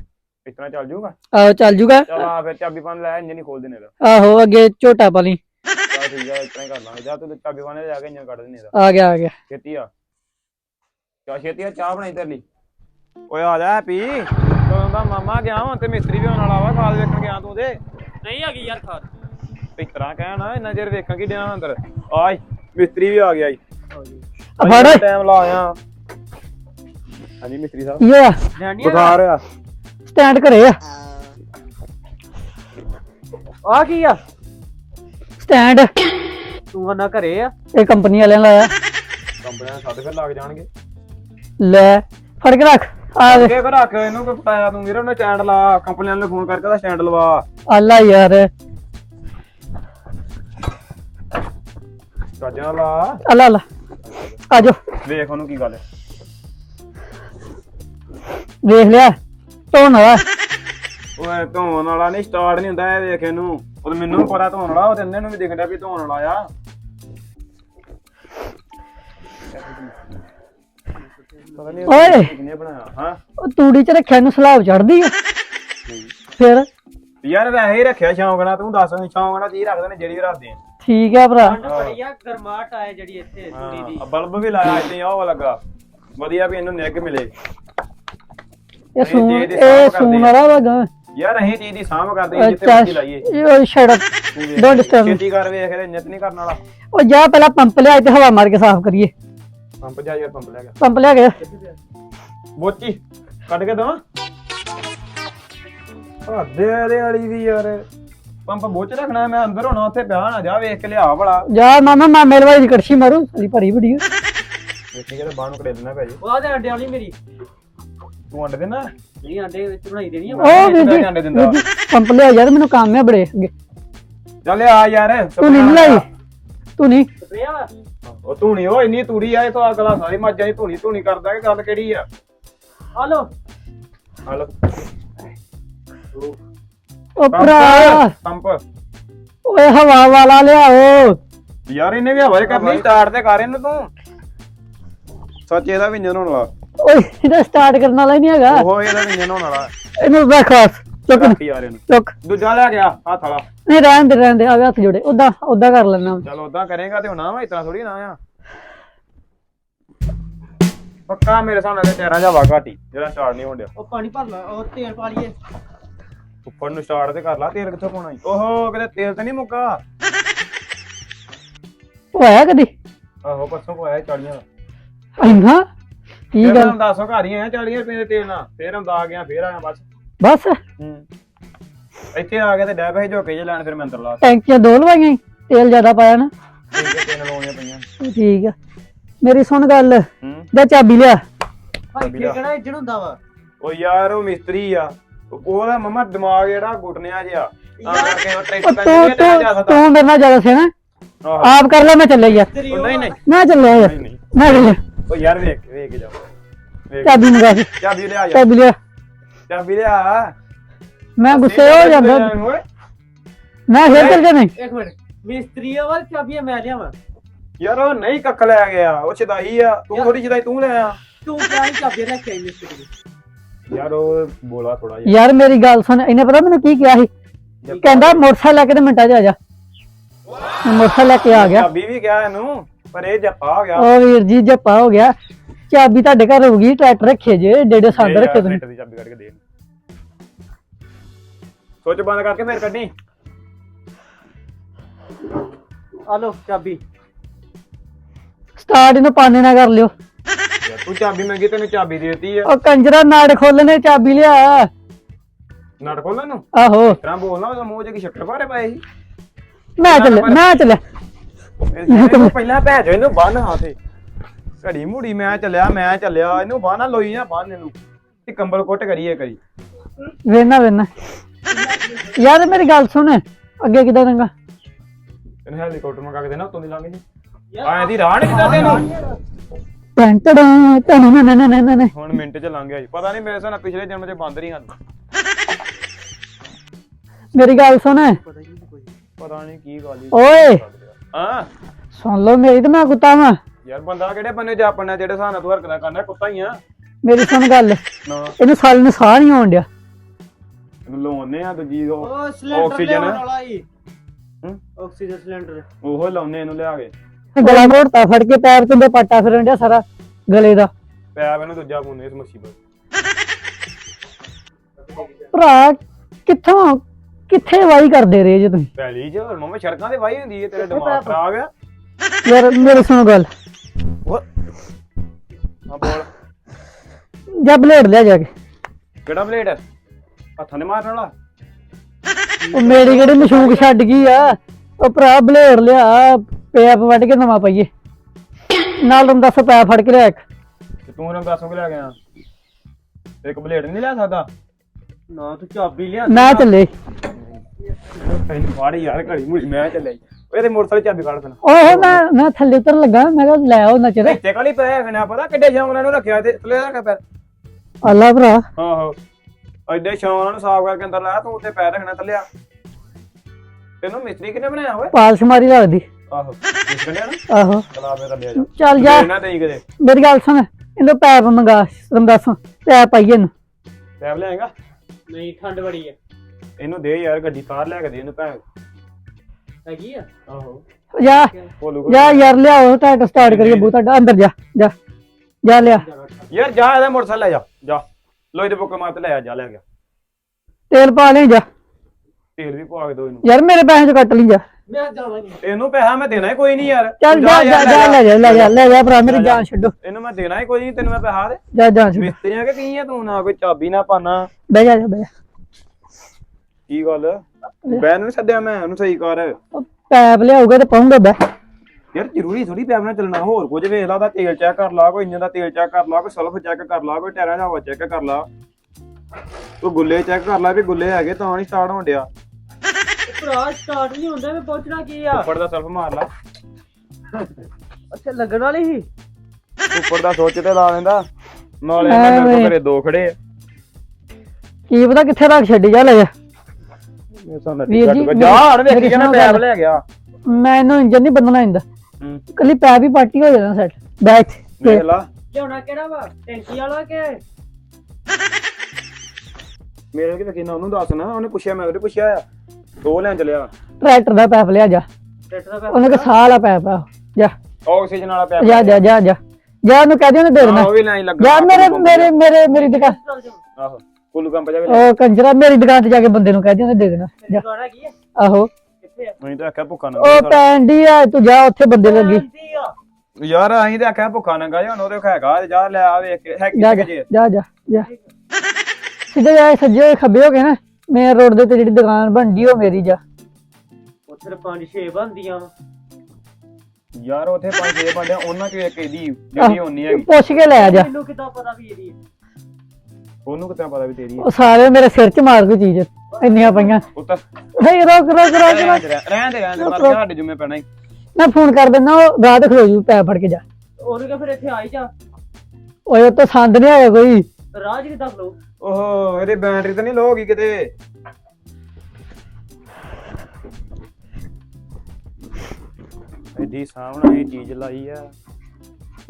[SPEAKER 1] ਇਸ ਤਰ੍ਹਾਂ ਚੱਲ ਜੂਗਾ
[SPEAKER 3] ਆਹੋ ਚੱਲ ਜੂਗਾ।
[SPEAKER 1] ਚਲ ਆ ਫਿਰ ਚਾਬੀ ਪਾਣ ਲੈ ਇੰਜਨ ਹੀ ਖੋਲ ਦੇਣੇ ਦਾ
[SPEAKER 3] ਆਹੋ ਅੱਗੇ ਝੋਟਾ ਪਾ ਲਈ।
[SPEAKER 1] ਚੱਲ ਠੀਕ ਆ ਇਸ ਤਰ੍ਹਾਂ ਹੀ ਕਰ ਲਾਂਗੇ। ਜਾ ਤੂੰ ਚਾਬੀ ਪਾਣੇ ਜਾ ਕੇ ਇੰਜਨ ਕੱਢ ਦੇਣੇ ਦਾ
[SPEAKER 3] ਆ ਗਿਆ ਆ ਗਿਆ।
[SPEAKER 1] ਛੇਤੀ ਆ। ਚਾ ਛੇਤੀ ਆ ਚਾਹ ਬਣਾਈ ਤੇਰੇ ਲਈ। ਓਏ ਆ ਜਾ ਪੀ ਕਦੋਂ ਦਾ ਮਾਮਾ ਗਿਆ ਹੁਣ ਤੇ ਮਿਸਤਰੀ ਵੀ ਆਉਣ ਵਾਲਾ ਵਾ ਖਾਦ ਵੇਖਣ ਗਿਆ ਤੂੰ ਤੇ।
[SPEAKER 4] ਨਹੀਂ ਹੈਗੀ ਯਾਰ ਖਾਦ।
[SPEAKER 1] ਇਸ ਤਰ੍ਹਾਂ ਕਹਿਣਾ ਇੰਨਾ ਚਿਰ ਵੇਖਾਂ ਕੀ ਦੇਣਾ ਅੰਦਰ। ਆਈ ਮਿਸਤਰੀ ਵੀ ਆ ਗਿਆ ਜੀ
[SPEAKER 3] ਆ ਫੜ। ਓਏ
[SPEAKER 1] ਟਾਈਮ ਲਾ ਆਇਆ। ਹਾਂਜੀ ਮਿਸਤਰੀ ਸਾਹਿਬ।
[SPEAKER 4] ਜਾਨੀ
[SPEAKER 1] ਬੁਖਾਰ ਆ।
[SPEAKER 3] ਸਟੈਂਡ ਘਰੇ ਆ।
[SPEAKER 4] ਆ ਕੀ ਆ?
[SPEAKER 3] ਸਟੈਂਡ
[SPEAKER 4] ਤੂੰ ਆਨਾ ਘਰੇ ਆ?
[SPEAKER 3] ਇਹ ਕੰਪਨੀ ਵਾਲਿਆਂ ਨੇ ਲਾਇਆ।
[SPEAKER 1] ਕੰਪਨੀਆਂ ਸਾਡੇ ਫਿਰ ਲੱਗ ਜਾਣਗੇ।
[SPEAKER 3] ਲੈ ਫੜ ਕੇ ਰੱਖ। ਆ ਦੇ।
[SPEAKER 1] ਅੱਗੇ ਫਿਰ ਰੱਖ ਇਹਨੂੰ ਕੋਈ ਪਤਾਇਆ ਤੂੰ? ਵੀਰੇ ਉਹਨੇ ਸਟੈਂਡ ਲਾ ਕੰਪਨੀਆਂ ਨੂੰ ਫੋਨ ਕਰਕੇ ਦਾ ਸਟੈਂਡ ਲਵਾ।
[SPEAKER 3] ਆਲਾ ਯਾਰ।
[SPEAKER 1] ਚੱਜਾਂ ਲਾ।
[SPEAKER 3] ਆਲਾ ਆਲਾ ਆ ਜਾ
[SPEAKER 1] ਵੇਖ ਉਹਨੂੰ ਕੀ ਗੱਲ ਹੈ।
[SPEAKER 3] ਵੇਖ ਲਿਆ। ਧੋਣ ਵਾਲਾ।
[SPEAKER 1] ਓਏ ਧੋਣ ਵਾਲਾ ਨਹੀਂ ਸਟਾਰਟ ਨਹੀਂ ਹੁੰਦਾ ਇਹ ਵੇਖ ਇਹਨੂੰ। ਉਹ ਮੈਨੂੰ ਵੀ ਪਤਾ ਧੋਣ ਵਾਲਾ ਉਹ ਤੇ ਇਹਨੇ ਨੂੰ ਵੀ ਦਿਖਦਾ ਵੀ ਧੋਣ ਵਾਲਾ ਆ। ਪਤਾ ਨਹੀਂ
[SPEAKER 3] ਓਏ।
[SPEAKER 1] ਕਿਨੇ ਬਣਾਇਆ ਹਾਂ।
[SPEAKER 3] ਉਹ ਤੂੜੀ ਚ ਰੱਖਿਆ ਨੂੰ ਸਲਾਬ ਚੜਦੀ ਆ। ਫਿਰ?
[SPEAKER 1] ਯਾਰ ਵੈਸੇ ਹੀ ਰੱਖਿਆ ਸ਼ੌਂਕ ਨਾਲ ਤੂੰ ਦੱਸ ਸ਼ੌਂਕ ਨਾਲ ਕੀ ਰੱਖਦੇ ਨੇ ਜਿਹੜੀ ਰੱਖਦੇ ਆ।
[SPEAKER 3] ਠੀਕ ਆ ਭਰਾ।
[SPEAKER 4] ਠੰਡ ਬੜੀ ਆ ਗਰਮਾਟ ਆਏ ਜਿਹੜੀ ਇੱਥੇ ਦੀ।
[SPEAKER 1] ਹਾਂ ਬਲਬ ਵੀ ਲਾਇਆ ਇੱਥੇ ਉਹ ਲੱਗਾ। ਵਧੀਆ ਵੀ ਇਹਨੂੰ ਨਿੱਘ ਮਿਲੇ।
[SPEAKER 3] ਇਹ
[SPEAKER 1] ਜੇ ਇਹਦੇ
[SPEAKER 3] ਇਹ
[SPEAKER 1] ਸਾਫ਼
[SPEAKER 3] ਸੂਨ
[SPEAKER 1] ਕਰਦੇ ਆ।
[SPEAKER 3] ਵਾਲਾ ਵਗਾ।
[SPEAKER 1] ਯਾਰ ਅਸੀਂ ਚੀਜ਼ ਦੀ ਸਾਂਭ ਕਰਦੇ ਆ ਜਿੱਥੇ ਮਰਜ਼ੀ ਲਾਈਏ।
[SPEAKER 3] ਇਹ ਛੜ
[SPEAKER 1] ਤੂੰ ਵੇਖ, ਛੇਤੀ ਕਰ ਵੇਖ ਇਹਦੇ ਨਿੱਤ ਨਹੀਂ ਕਰਨ ਵਾਲਾ।
[SPEAKER 3] ਉਹ ਜਾ ਪਹਿਲਾਂ ਪੰਪ ਲਿਆ ਤੇ ਹਵਾ ਮਾਰ ਕੇ ਸਾਫ਼ ਕਰੀਏ।
[SPEAKER 1] ਪੰਪ ਜਾ ਯਾਰ ਪੰਪ ਲੈ ਗਿਆ
[SPEAKER 3] ਪੰਪ ਲਿਆ ਕੇ।
[SPEAKER 1] ਬੋਚੀ ਕੱਢ ਕੇ ਦਵਾਂ? ਹੱਦੇ ਇਹਦੇ ਵਾਲੀ ਵੀ ਯਾਰ। ਪੰਪ ਬੋਚ ਰੱਖਣਾ ਮੈਂ ਅੰਦਰ ਹੋਣਾ ਉੱਥੇ ਪਿਆ ਨਾ ਜਾ ਵੇਖ ਕੇ ਲਿਆ ਭਲਾ।
[SPEAKER 3] ਜਾ ਮਾਮਾ ਮੈਂ ਮੇਲ ਵਾਲੀ ਕੜਛੀ ਮਾਰੂ ਸਾਰੀ ਭਰੀ ਵੀਡੀਓ
[SPEAKER 1] ਵੇਖੀ ਕਿਤੇ ਬਾਹਰ ਨੂੰ ਕੜੇ ਦੇਣਾ ਪੈ ਜੀ।
[SPEAKER 4] ਉਹਦਾ ਤੇ ਅੰਡੇ ਵਾਲੀ ਮੇਰੀ।
[SPEAKER 1] ਤੂੰ ਅੰਡ ਦੇਣਾ?
[SPEAKER 4] ਨਹੀਂ ਅੰਡੇ ਵਿੱਚ ਬਣਾਈ ਦੇਣੀ ਆ।
[SPEAKER 3] ਉਹ
[SPEAKER 1] ਕੇ ਅੰਡੇ ਦਿੰਦਾ?
[SPEAKER 3] ਜੀ ਪੰਪ ਲਿਆ ਯਾਰ ਮੈਨੂੰ ਕੰਮ ਹੈ ਬੜੇ ਅੱਗੇ।
[SPEAKER 1] ਚੱਲ ਆ ਯਾਰ
[SPEAKER 3] ਤੂੰ ਨਹੀਂ ਲਾਈ ਤੂੰ ਨਹੀਂ
[SPEAKER 1] ਉਹ ਧੂਣੀ ਉਹ ਇੰਨੀ ਤੂੜੀ ਆ ਇਹ ਤੋਂ ਅਗਲਾ ਸਾਰੀ ਮੱਝਾਂ ਦੀ ਧੂਣੀ ਧੂਣੀ ਕਰਦਾ ਕਿ ਗੱਲ ਕਿਹੜੀ ਆ?
[SPEAKER 4] ਆ ਲੋ
[SPEAKER 1] ਹਲ
[SPEAKER 3] ਉਹ ਭਰਾ।
[SPEAKER 1] ਪੰਪ।
[SPEAKER 3] ਓਏ ਹਵਾ ਵਾਲਾ ਲਿਆਓ।
[SPEAKER 1] ਯਾਰ ਇਹਨੇ ਵੀ ਹਵਾ ਕਰਨੀ ਸਟਾਰਟ ਤੇ ਕਰ ਇਹਨੂੰ ਤੂੰ। ਸੱਚ ਇਹਦਾ ਵੀ ਇੰਜਨ ਹੋਣ ਵਾਲਾ।
[SPEAKER 3] ਓਏ ਇਹਦਾ ਸਟਾਰਟ ਕਰਨ ਵਾਲਾ ਹੀ ਨਹੀਂ ਹੈਗਾ।
[SPEAKER 1] ਉਹ ਇਹਦਾ ਇੰਜਨ ਹੋਣ ਵਾਲਾ।
[SPEAKER 3] ਇਹਨੂੰ ਰੱਖ ਹੱਥ ਚੁੱਕ
[SPEAKER 1] ਰੱਖ ਯਾਰ ਇਹਨੂੰ
[SPEAKER 3] ਚੁੱਕ।
[SPEAKER 1] ਦੂਜਾ ਲੈ ਗਿਆ ਹੱਥ ਵਾਲਾ।
[SPEAKER 3] ਨਹੀਂ ਰਹਿਣ ਦੇ ਰਹਿਣ ਦੇ ਆਵੇ ਹੱਥ ਜੋੜੇ ਉਦਾਂ ਉਦਾਂ ਕਰ ਲੈਣਾ
[SPEAKER 1] ਚਲ ਉਦਾਂ ਕਰੇਗਾ ਤੇ ਹੋਣਾ ਵਾ ਇਤਨਾ ਥੋੜੀ ਨਾ ਆ। ਪੱਕਾ ਮੇਰੇ ਸਾਹਮਣੇ ਤੇ ਟਾਇਰਾਂ ਜਾ ਵਾ ਘਾਟੀ ਜਿਹੜਾ ਸਟਾਰਟ ਨਹੀਂ ਹੋਣ
[SPEAKER 4] ਉਹ ਪਾਣੀ ਭਰ ਲਾ ਉਹ ਤੇਲ ਪਾ ਲਈਏ।
[SPEAKER 1] ਉੱਪਰ ਨੂੰ ਸਟਾਰਟ ਤੇ ਕਰ ਲਾ ਤੇਲ ਕਿੱਥੋਂ ਪਾਉਣਾ ਈ? ਓਹੋ ਕਿਤੇ ਤੇਲ ਤੇ ਨਹੀਂ ਮੁੱਕਾ।
[SPEAKER 3] ਹੋਇਆ ਕਦੀ?
[SPEAKER 1] ਆਹੋ ਪਰਸੋਂ ਪਾਇਆ 40 ਦਾ।
[SPEAKER 3] ਇੰਨਾ ਕੀ ਗੱਲ?
[SPEAKER 1] ਹਮ 10 ਘਰ ਹੀ ਆਇਆ 40 ਰੁਪਏ ਦੇ ਤੇਲ ਨਾਲ। ਫਿਰ ਹਮ ਆ ਗਿਆ ਫਿਰ ਆਇਆ ਬਸ।
[SPEAKER 3] ਬਸ?
[SPEAKER 1] ਹੂੰ। ਇੱਥੇ ਆ ਗਿਆ ਤੇ ਡੈ ਪਏ ਝੋਕੇ ਜੇ ਲੈਣ ਫਿਰ ਮੈਂ ਅੰਦਰ ਲਾ
[SPEAKER 3] ਟੈਂਕੀਆਂ ਦੋ ਲਵਾਈਆਂ ਈ, ਤੇਲ ਜ਼ਿਆਦਾ ਪਾਇਆ ਨਾ।
[SPEAKER 1] ਦਿੱਤੇ ਤਿੰਨ ਲਾਉਣੀਆਂ ਪਈਆਂ।
[SPEAKER 3] ਠੀਕ ਆ। ਮੇਰੀ ਸੁਣ ਗੱਲ।
[SPEAKER 1] ਹੂੰ।
[SPEAKER 3] ਜਾ ਚਾਬੀ ਲਿਆ।
[SPEAKER 4] ਭਾਈ
[SPEAKER 1] ਵੀਰਾ।
[SPEAKER 4] ਕਿਹੜਾ ਇੰਜਣ ਹੁੰਦਾ ਵਾ?
[SPEAKER 1] ਉਹ ਯਾਰ ਉਹ ਮਿਸਤਰੀ ਆ। ਉਹ- ਉਹਦਾ ਮਮਾ ਦਿਮਾਗ ਜਿਹੜਾ ਗੁੱਟਨਿਆ ਜਿਆ ਆ ਕਰਕੇ ਉਹ
[SPEAKER 3] ਉਹ
[SPEAKER 1] ਟਰੈਕਟਰ
[SPEAKER 3] ਤੂੰ
[SPEAKER 1] ਤੇ ਜਾ
[SPEAKER 3] ਤੂੰ
[SPEAKER 1] ਸਕਦਾ
[SPEAKER 3] ਤੂੰ ਮੇਰੇ ਨਾਲ ਜ਼ਿਆਦਾ ਸਿਆਣਾ।
[SPEAKER 1] ਆਹੋ।
[SPEAKER 3] ਆਪ ਕਰ ਲੈ ਮੈਂ ਚੱਲਿਆ ਯਾਰ
[SPEAKER 4] ਤੇਰੀ
[SPEAKER 1] ਉਹ ਨਹੀਂ ਨਹੀਂ।
[SPEAKER 3] ਮੈਂ ਚੱਲਿਆ ਯਾਰ
[SPEAKER 1] ਨਹੀਂ ਨਹੀਂ।
[SPEAKER 3] ਮੈਂ ਚੱਲਿਆ
[SPEAKER 1] ਯਾਰ ਵੇਖ ਵੇਖ ਕੇ ਜਾ ਵੇਖ
[SPEAKER 3] ਚਾਬੀ ਮੰਗਾ ਕੇ।
[SPEAKER 1] ਚਾਬੀ ਲਿਆ ਯਾਰ।
[SPEAKER 3] ਚਾਬੀ ਲਿਆ।
[SPEAKER 1] ਚਾਬੀ ਲਿਆ।
[SPEAKER 3] ਮੈਂ ਗੁੱਸੇ ਹੋ ਜਾਂਦਾ। ਮੈਂ ਫੇਰ ਜਾਣਾ ਈ।
[SPEAKER 4] ਇੱਕ ਮਿੰਟ। ਮਿਸਤਰੀ ਆ ਵਾ ਚਾਬੀਆਂ ਮੈਂ ਲਿਆਵਾਂ
[SPEAKER 1] ਯਾਰ ਉਹ ਨਹੀਂ ਕੱਖ ਲੈ ਗਿਆ। ਉਹ ਛਦਾਈ ਆ। ਤੂੰ ਥੋੜੀ ਛਦਾਈ ਤੂੰ ਲੈ ਆ।
[SPEAKER 4] ਤੂੰ ਕਿਹਾ ਚਾਬੀਆਂ ਲੈ ਕੇ ਆਈ ਮਿਸਤਰੀ
[SPEAKER 1] ਯਾਰ ਉਹ ਬੋਲਾ ਥੋੜਾ ਜਿਹਾ।
[SPEAKER 3] ਯਾਰ ਮੇਰੀ ਗੱਲ ਸੁਣ ਇਹਨੇ ਪਤਾ ਮੈਨੂੰ ਕੀ ਕਿਹਾ ਸੀ? ਕਹਿੰਦਾ ਮੋਟਰਸਾਈਕਲ ਲੈ ਕੇ ਤੇ ਮਿੰਟਾਂ 'ਚ ਆ ਜਾ। ਮੈਂ ਮੋਟਰਸਾਈਕਲ ਲੈ ਕੇ ਆ ਗਿਆ।
[SPEAKER 1] ਚਾਬੀ ਵੀ ਗਿਆ ਇਹਨੂੰ। ਪਰ ਇਹ ਜੱਫਾ ਹੋ ਗਿਆ।
[SPEAKER 3] ਉਹ ਵੀਰ ਜੀ ਜੱਪਾ ਹੋ ਗਿਆ। ਚਾਬੀ ਤੁਹਾਡੇ ਘਰ ਹੋਊਗੀ ਟਰੈਕਟਰ ਰੱਖੇ ਜੇ ਡੇਡੇ ਸੰਦ
[SPEAKER 1] ਦੇ
[SPEAKER 3] ਰੱਖੇ ਤੁਸੀਂ।
[SPEAKER 1] ਮਿੰਟ ਦੀ ਚਾਬੀ ਕੱਢ ਕੇ ਦੇ। ਇਹਨੂੰ। ਸੁੱਚ ਬੰਦ ਕਰਕੇ ਫੇਰ ਕੱਢੀ।
[SPEAKER 4] ਆ ਲੋ ਚਾਬੀ।
[SPEAKER 3] ਸਟਾਰਟ ਇਹਨੂੰ ਪਾਣੇ ਨਾ ਕਰ ਲਿਓ।
[SPEAKER 1] ਤੂੰ ਚਾਬੀ ਮੰਗੀ ਤੈਨੂੰ ਚਾਬੀ ਦੇਤੀ ਆ।
[SPEAKER 3] ਉਹ ਕੰਜਰਾ ਨਾੜ ਖੋਲਣੇ ਚਾਬੀ ਲਿਆ।
[SPEAKER 1] ਨਟ ਖੋਲਣ ਨੂੰ
[SPEAKER 3] ਆਹੋ।
[SPEAKER 1] ਇਸ ਤਰ੍ਹਾਂ ਬੋਲਣਾ ਮੂੰਹ 'ਚ ਕੀ ਸ਼ੱਕਰ ਭਾਰੇ ਪਾਏ ਸੀ।
[SPEAKER 3] ਮੈਂ ਚੱਲਿਆ ਮੈਂ ਚੱਲਿਆ।
[SPEAKER 1] ਇਹਨੂੰ ਪਹਿਲਾਂ ਭੈ ਜਾ ਇਹਨੂੰ ਬੰਨ ਹਾਂ ਤੇ ਘੜੀ ਮੁੜੀ ਮੈਂ ਚੱਲਿਆ ਮੈਂ ਚੱਲਿਆ ਇਹਨੂੰ ਬਾਹਨਾ ਲੋਈ ਨਾ ਬੰਨ ਇਹਨੂੰ। ਤੇ ਕੰਬਲ ਕੁੱਟ ਕਰੀਏ ਕਰੀ
[SPEAKER 3] ਵੇਨਾ ਵੇਨਾ। ਯਾਰ ਮੇਰੀ ਗੱਲ ਸੁਣ। ਅੱਗੇ ਕਿਦਾਂ ਰੰਗਾ
[SPEAKER 1] ਇਹਨੂੰ ਹੈਲੀਕਾਪਟਰ ਮੰਗਾ ਕੇ ਦੇਣਾ ਉਤੋਂ ਦੀ ਲੰਘ ਜੀ ਆਏ ਦੀ ਰਾਹ ਨੀ ਕਿੱਦਾਂ ਤੈਨੂੰ?
[SPEAKER 3] ਪੈਂਟੜਾ ਤੈਨੂੰ ਨਾ ਨਾ ਨਾ ਨਾ ਨਾ
[SPEAKER 1] ਹੁਣ ਮਿੰਟ 'ਚ ਲੰਘ ਗਿਆ ਜੀ। ਪਤਾ ਨਹੀਂ ਮੇਰੇ ਸਾਹ ਪਿਛਲੇ ਜਨਮ 'ਚ ਬੰਦ ਨਹੀਂ ਹਨ
[SPEAKER 3] ਮੇਰੀ ਗੱਲ ਸੁਣ।
[SPEAKER 1] ਪਤਾ ਨਹੀਂ ਕੀ ਗੱਲ ਹੀ।
[SPEAKER 3] ਓਏ!
[SPEAKER 1] ਹਾਂ।
[SPEAKER 3] ਸੁਣ ਲਓ ਮੇਰੀ ਤੇ ਮੈਂ ਕੁੱਤਾ ਵਾਂ।
[SPEAKER 1] ਯਾਰ ਬੰਦਾ ਕਿਹੜੇ ਬੰਨੇ ਜਾ ਆਪਣਾ ਜਿਹੜੇ ਨਾਲ ਤੂੰ ਹਰਕਤਾਂ ਕਰਨਾ ਕੁੱਤਾ ਹੀ ਆ।
[SPEAKER 3] ਮੇਰੀ ਸੁਣ ਗੱਲ।
[SPEAKER 1] ਨਾ।
[SPEAKER 3] ਇਹਨੂੰ ਸਾਲ ਨੂੰ ਸਾਹ ਨਹੀਂ ਆਉਣ ਡਿਆ।
[SPEAKER 1] ਇਹਨੂੰ ਲਾਉਨੇ ਆ ਦੂਜੀ ਉਹ
[SPEAKER 4] ਉਹ ਸਿਲੰਡਰ
[SPEAKER 1] ਆਕਸੀਜਨ।
[SPEAKER 4] ਲਿਆਉਣ ਵਾਲਾ ਹੀ।
[SPEAKER 1] ਹੂੰ?
[SPEAKER 4] Oxygen cylinder.
[SPEAKER 1] ਉਹ ਲਾਉਨੇ ਇਹਨੂੰ ਲਿਆ ਕੇ।
[SPEAKER 3] ਗਲਾ ਫੜ ਕੇ ਪੈਰ ਤੇ ਪਾਟਾ ਫਿਰਨ ਡਿਆ ਸਾਰਾ ਗਲੇ ਦਾ।
[SPEAKER 1] ਪੈਪ ਇਹਨੂੰ ਦੂਜਾ ਪਾਉਨੇ ਇਸ ਮੁਸੀਬਤ।
[SPEAKER 3] ਭਰਾ ਕਿੱਥੋਂ ਕਿੱਥੇ ਵਾਈ ਕਰਦੇ ਰਹੇ ਜੇ ਤੁਸੀਂ?
[SPEAKER 1] ਪਹਿਲੀ ਚ ਹੋਰ ਮਮਾ ਸੜਕਾਂ ਤੇ ਵਾਹੀ ਹੁੰਦੀ ਹੈ ਤੇਰਾ ਦਿਮਾਗ ਖਰਾਬ ਆ।
[SPEAKER 3] ਯਾਰ ਮੇਰੀ ਸੁਣ ਗੱਲ।
[SPEAKER 1] ਉਹ ਆ ਬੋਲ।
[SPEAKER 3] ਜਾ ਬਲੇਡ ਲਿਆ ਜਾ ਕੇ।
[SPEAKER 1] ਕਿਹੜਾ ਬਲੇਡ? ਹੱਥਾਂ ਨੇ ਮਾਰਨ ਵਾਲਾ?
[SPEAKER 3] ਉਹ ਮੇਰੀ ਕਿਹੜੀ ਮਸ਼ੂਕ ਛੱਡ ਗਈ ਆ? ਉਹ ਭਰਾ ਬਲੇਡ ਲਿਆ ਪੈਪ ਵੱਢ ਕੇ ਨਵਾਂ ਪਾਈਏ। ਨਾਲ ਤੈਨੂੰ ਦੱਸ ਪੈਪ ਫੜ ਕੇ ਲਿਆ ਇੱਕ।
[SPEAKER 1] ਤੇ ਤੂੰ ਇਹਨਾਂ ਦੱਸੋ ਕਿ ਲੈ ਗਿਆ ਇੱਕ ਬਲੇਡ ਨਹੀਂ ਲਿਆ ਸਕਦਾ?
[SPEAKER 4] ਨਾ ਤੂੰ ਚਾਬੀ ਲਿਆ
[SPEAKER 3] ਨਾ। ਚੱਲੇ।
[SPEAKER 1] ਤੈਨੂੰ ਫੜ ਯਾਰ ਘੜੀ ਮੁੜੀ ਮੈਂ ਚੱਲਿਆ ਈ। ਓਏ ਤੇ ਮੋਟਰਸਾਈਕਲ ਚਾਬੀ ਕੱਢ ਦੇਣਾ।
[SPEAKER 3] ਓਹ ਮੈਂ ਮੈਂ ਥੱਲੇ ਉਤਰ ਲੱਗਾ ਮੈਂ ਕਿਹਾ ਲੈ ਆਓ ਨਚਰੇ
[SPEAKER 1] ਇੱਥੇ ਕਾਲੀ ਪਿਆ ਖਣਾ ਪਤਾ ਕਿੱਡੇ ਸ਼ੌਂਕ ਨਾਲ ਇਹਨੂੰ ਰੱਖਿਆ ਤੇ ਥੱਲੇ ਰੱਖਿਆ ਪੈਰ।
[SPEAKER 3] ਅੱਲਾ ਭਰਾ।
[SPEAKER 1] ਆਹੋ ਐਡੇ ਸ਼ੌਂਕ ਨਾਲ ਨੂੰ ਸਾਫ਼ ਕਰਕੇ ਅੰਦਰ ਲਾਇਆ ਤੂੰ ਉੱਤੇ ਪੈਰ ਰੱਖਣਾ ਥੱਲੇ ਆ। ਤੈਨੂੰ ਮਿਸਤਰੀ ਕਿਨੇ ਬਣਾਇਆ ਓਏ?
[SPEAKER 3] ਪਾਲਸ਼ ਮਾਰੀ ਲੱਗਦੀ
[SPEAKER 1] ਆਹੋ ਇਸ ਕੰਡਿਆ ਨਾ
[SPEAKER 3] ਆਹੋ।
[SPEAKER 1] ਚਲਾ ਫੇਰ ਥੱਲੇ ਆ ਜਾ।
[SPEAKER 3] ਚੱਲ ਜਾ।
[SPEAKER 1] ਇਹਨਾਂ ਦੇਈ ਕਿਤੇ।
[SPEAKER 3] ਮੇਰੀ ਗੱਲ ਸੁਣ ਇਹਨੂੰ ਪੈਪ ਮੰਗਾ ਤੈਨੂੰ ਦੱਸ ਪੈਪ ਪਾਈਏ ਇਹਨੂੰ।
[SPEAKER 1] ਪੈਪ ਲਿਆਏਗਾ?
[SPEAKER 4] ਨਹੀਂ ਠੰਡ ਬੜੀ ਹੈ
[SPEAKER 1] ਇਹਨੂੰ ਦੇ ਯਾਰ ਗੱਡੀ ਕਾਰ ਲੈ ਕੇ ਦੇ ਇਹਨੂੰ ਭੈਣ।
[SPEAKER 4] ਹੈਗੀ ਆ?
[SPEAKER 1] ਆਹੋ।
[SPEAKER 3] ਜਾ
[SPEAKER 1] ਭੋਲੂ
[SPEAKER 3] ਜਾ ਯਾਰ ਲਿਆਓ ਟਾਇਰ ਸਟਾਰਟ ਕਰੀਏ ਬੂ ਤੁਹਾਡਾ ਅੰਦਰ ਜਾ ਜਾ ਜਾ ਲਿਆ।
[SPEAKER 1] ਯਾਰ ਜਾ ਇਹਦਾ ਮੋਟਰਸਾਈਕਲ ਲੈ ਜਾ ਜਾ। ਲੋਈ ਦੇ ਬੁੱਕ ਮਾਰ ਤੇ ਲੈ ਆ ਜਾ ਲੈ ਗਿਆ
[SPEAKER 3] ਤੇਲ ਪਾ ਲੈ ਜਾ।
[SPEAKER 1] ਤੇਲ ਵੀ ਪਵਾ ਕੇ ਦੋ ਇਹਨੂੰ।
[SPEAKER 3] ਯਾਰ ਮੇਰੇ ਪੈਸੇ ਚ ਕੱਟ ਲਈ ਜਾ।
[SPEAKER 4] ਮੈਂ ਜਾਵਾਂ ਨਹੀਂ
[SPEAKER 1] ਇਹਨੂੰ ਪੈਸਾ ਮੈਂ ਦੇਣਾ ਹੀ ਕੋਈ ਨਹੀਂ ਯਾਰ।
[SPEAKER 3] ਚੱਲ
[SPEAKER 1] ਤੂੰ
[SPEAKER 3] ਜਾ ਜਾ
[SPEAKER 1] ਯਾਰ,
[SPEAKER 3] ਜਾ ਲੈ ਜਾ। ਲੈ ਜਾ ਲੈ ਜਾ ਭਰਾ ਮੇਰੀ ਜਾਨ ਛੱਡੋ।
[SPEAKER 1] ਇਹਨੂੰ ਮੈਂ ਦੇਣਾ ਹੀ ਕੋਈ ਨਹੀਂ ਤੈਨੂੰ ਮੈਂ ਪੈਸਾ ਦੇ।
[SPEAKER 3] ਜਾ ਜਾਨ ਛੱਡੋ।
[SPEAKER 1] ਮਿਸਤਰੀਆਂ ਕਿ ਕੀ ਆ ਤੂੰ ਨਾ ਕੋਈ ਚਾਬੀ ਨਾ ਪਾਣਾ
[SPEAKER 3] ਬਹਿ ਜਾ ਜਾ ਬਹਿ ਜਾ।
[SPEAKER 1] ਕੀ ਗੱਲ? ਬੈਨ ਨੂੰ ਸੱਦਿਆ ਮੈਂ ਉਹਨੂੰ ਸਹੀ ਕਰ।
[SPEAKER 3] ਉਹ ਪੈਪ ਲਿਆਊਗਾ ਤੇ ਪਾਉਂਗਾ ਬਹਿ
[SPEAKER 1] ਯਾਰ ਜ਼ਰੂਰੀ ਥੋੜੀ ਪੈਪ ਨਾਲ ਚੱਲਣਾ ਹੋਰ ਕੁਝ ਵੇਖ ਲਾ ਦਾ ਤੇਲ ਚੈੱਕ ਕਰ ਲਾ ਕੋਈ ਇੰਜਨ ਦਾ ਤੇਲ ਚੈੱਕ ਕਰ ਲਾ ਕੋਈ ਸਲਫ ਚੈੱਕ ਕਰ ਲਾ ਕੋਈ ਟਾਇਰਾਂ ਦਾ ਹਵਾ ਚੈੱਕ ਕਰ ਲਾ। ਤੂੰ ਗੁੱਲੇ ਚੈੱਕ ਕਰ ਲਾ ਵੀ ਗੁੱਲੇ ਹੈਗੇ ਤਾਂ ਨਹੀਂ ਸਟਾਰਟ ਹੋਣ ਡਿਆ।
[SPEAKER 4] ਭਰਾ ਸਟਾਰਟ ਨਹੀਂ ਹੁੰਦਾ ਮੈਂ ਪਹੁੰਚਣਾ ਕੀ ਆ?
[SPEAKER 1] ਉੱਪਰ ਦਾ ਸਲਫ ਮਾਰ ਲਾ।
[SPEAKER 4] ਅੱਛਾ ਲੱਗਣ ਵਾਲੀ ਸੀ?
[SPEAKER 1] ਉੱਪਰ ਦਾ ਸੋਚ ਤੇ ਲਾ ਲੈਂਦਾ। ਨਾਲੇ
[SPEAKER 3] ਐਵੇਂ।
[SPEAKER 1] ਮੇਰੇ ਦੋ ਖੜੇ ਆ।
[SPEAKER 3] ਕੀ ਪਤਾ ਕਿੱਥੇ ਰੱਖ ਛੱਡੀ ਜਾ ਲੈ ਜਾ
[SPEAKER 1] ਇਹ ਤਾਂ ਨੱਟੀ
[SPEAKER 3] ਵੀਰ ਜੀ,
[SPEAKER 1] ਕੱਟ ਜਾ ਹਣ ਵੇਖੀ
[SPEAKER 3] ਮੇਰੀ
[SPEAKER 1] ਜਾਣਾ
[SPEAKER 3] ਸੁਣੋ
[SPEAKER 1] ਪੈਪ
[SPEAKER 3] ਗੱਲ।
[SPEAKER 1] ਲੈ ਗਿਆ।
[SPEAKER 3] ਮੈਂ ਇਹਨੂੰ ਇੰਜਨ ਨਹੀਂ ਬੰਨਣਾ ਇੰਦਾ
[SPEAKER 1] ਹੂੰ।
[SPEAKER 3] ਕੱਲੀ ਪੈਪ ਹੀ ਪਾਰਟੀ ਹੋ ਜਾਣਾ ਸੈੱਟ ਬੈਠ।
[SPEAKER 1] ਵੇਖ ਲਾ।
[SPEAKER 4] ਲਿਆਉਣਾ ਕਿਹੜਾ ਵਾ? ਟੈਂਕੀ ਵਾਲਾ ਕਿ?
[SPEAKER 1] ਮੇਰੇ ਕਿ ਵਕੀਨਾ ਉਹਨੂੰ ਦੱਸ ਨਾ ਉਹਨੇ ਪੁੱਛਿਆ ਮੈਂ ਉਹਦੇ ਪੁੱਛਿਆ ਆ। ਦੋ ਲੈਣ ਚਲਿਆ
[SPEAKER 3] ਟਰੈਕਟਰ ਦਾ ਪੈਪ ਲਿਆ ਜਾ।
[SPEAKER 4] ਟਰੈਕਟਰ ਦਾ
[SPEAKER 3] ਉਹਨੇ ਕਿ ਸਾਹ ਵਾਲਾ ਪੈਪ ਆ ਜਾ।
[SPEAKER 1] ਆਕਸੀਜਨ ਵਾਲਾ ਪੈਪ
[SPEAKER 3] ਜਾ ਜਾ ਜਾ ਜਾ। ਜਾ ਉਹਨੂੰ ਕਹਿ ਦੇ ਉਹਨੇ ਦੇ
[SPEAKER 1] ਹਾਂ,
[SPEAKER 3] ਦੇਣਾ
[SPEAKER 1] ਉਹ ਵੀ ਲਾਈਨ ਲੱਗਾ।
[SPEAKER 3] ਯਾਰ ਮੇਰੇ ਮੇਰੇ ਮੇਰੇ ਮੇਰੀ ਦੁਕਾਨ
[SPEAKER 4] ਚੱਲ ਜਾ
[SPEAKER 1] ਆਹੋ। ਕੁੱਲੂ ਕੰਪ ਜਾ ਕੇ
[SPEAKER 3] ਉਹ ਕੰਜਰਾ ਮੇਰੀ ਦੁਕਾਨ ਤੇ ਜਾ ਕੇ ਬੰਦੇ ਨੂੰ ਕਹਿ ਦੇ ਉਹਨੇ ਦੇ ਦੇਣਾ। ਜਾ।
[SPEAKER 4] ਦੁਕਾਨ ਹੈਗੀ ਆ?
[SPEAKER 3] ਆਹੋ।
[SPEAKER 4] ਕਿੱਥੇ ਆ?
[SPEAKER 1] ਨਹੀਂ ਤਾਂ ਆਖਿਆ ਭੁੱਖਾ ਨਾ
[SPEAKER 3] ਉਹ ਪੈਂਡੀ ਆ ਤੂੰ ਜਾ ਉੱਥੇ ਬੰਦੇ ਲੱਗੀ।
[SPEAKER 4] ਆਂਦੀ ਆ?
[SPEAKER 1] ਯਾਰ ਅਸੀਂ ਤੇ ਆਖਿਆ ਭੁੱਖਾ ਨੰਗਾ ਜਾ ਉਹਦੇ ਹੈਗਾ ਤੇ ਜਾ ਲੈ ਆ ਵੇਖ ਕੇ ਹੈ
[SPEAKER 3] ਜਾ ਜਾ
[SPEAKER 1] ਜੇ।
[SPEAKER 3] ਜਾ ਜਾ ਜਾ। ਸਿੱਧੇ ਜਾ ਸੱਜੇ ਹੋਏ ਖੱਬੇ ਹੋ ਗਏ ਨਾ ਮੇਨ ਰੋਡ ਦੇ ਉੱਤੇ ਜਿਹੜੀ ਦੁਕਾਨ ਬਣਦੀ ਉਹ ਮੇਰੀ ਜਾ।
[SPEAKER 4] ਉੱਥੇ ਤਾਂ ਪੰਜ ਛੇ ਬੰਦੀਆਂ
[SPEAKER 1] ਯਾਰ ਉਥੇ ਪੰਜ ਛੇ ਬੰਦੇ ਆ, ਉਹਨਾਂ ਚੋਂ ਇੱਕ ਇਹਦੀ ਜਿਹੜੀ ਹੋਣੀ ਹੈਗੀ।
[SPEAKER 3] ਪੁੱਛ ਕੇ ਲੈ ਜਾ।
[SPEAKER 4] ਮੈਨੂੰ ਕਿੱਦਾਂ ਪਤਾ ਵੀ ਇਹਦੀ ਆ?
[SPEAKER 1] ਉਹਨੂੰ ਕਿਤੇ ਪਤਾ ਵੀ ਤੇਰੀ ਹੈ
[SPEAKER 3] ਉਹ ਸਾਰੇ ਮੇਰੇ ਸਿਰ 'ਚ ਮਾਰ ਕੋਈ ਚੀਜ਼ ਇੰਨੀਆਂ ਪਈਆਂ।
[SPEAKER 1] ਉੱਤਰ
[SPEAKER 3] ਹੇ ਰੋਕ ਰੋਕ ਰੋਕ।
[SPEAKER 1] ਰਹਿਣ ਦੇ ਰਹਿਣ ਦੇ ਸਾਡੇ ਜੁਮੇ ਪੈਣਾ ਹੀ।
[SPEAKER 3] ਮੈਂ ਫੋਨ ਕਰ ਦਿੰਦਾ ਉਹ ਰਾਤ ਖਲੋ ਜੂ ਪੈ ਫੜ ਕੇ ਜਾ।
[SPEAKER 4] ਉਹਨੂੰ ਕਹ ਫਿਰ ਇੱਥੇ ਆਈ ਜਾ।
[SPEAKER 3] ਓਏ ਉਹ ਤਾਂ ਸੰਦ ਨਹੀਂ ਆਇਆ ਕੋਈ।
[SPEAKER 4] ਰਾਜ ਕਿੱਦਾਂ ਖਲੋ?
[SPEAKER 1] ਓਹੋ ਇਹਦੀ ਬੈਟਰੀ ਤਾਂ ਨਹੀਂ ਲੋ ਹੋ ਗਈ ਕਿਤੇ। ਐਡੀ ਸਾਹਮਣੇ ਇਹ ਚੀਜ਼ ਲਾਈ ਆ।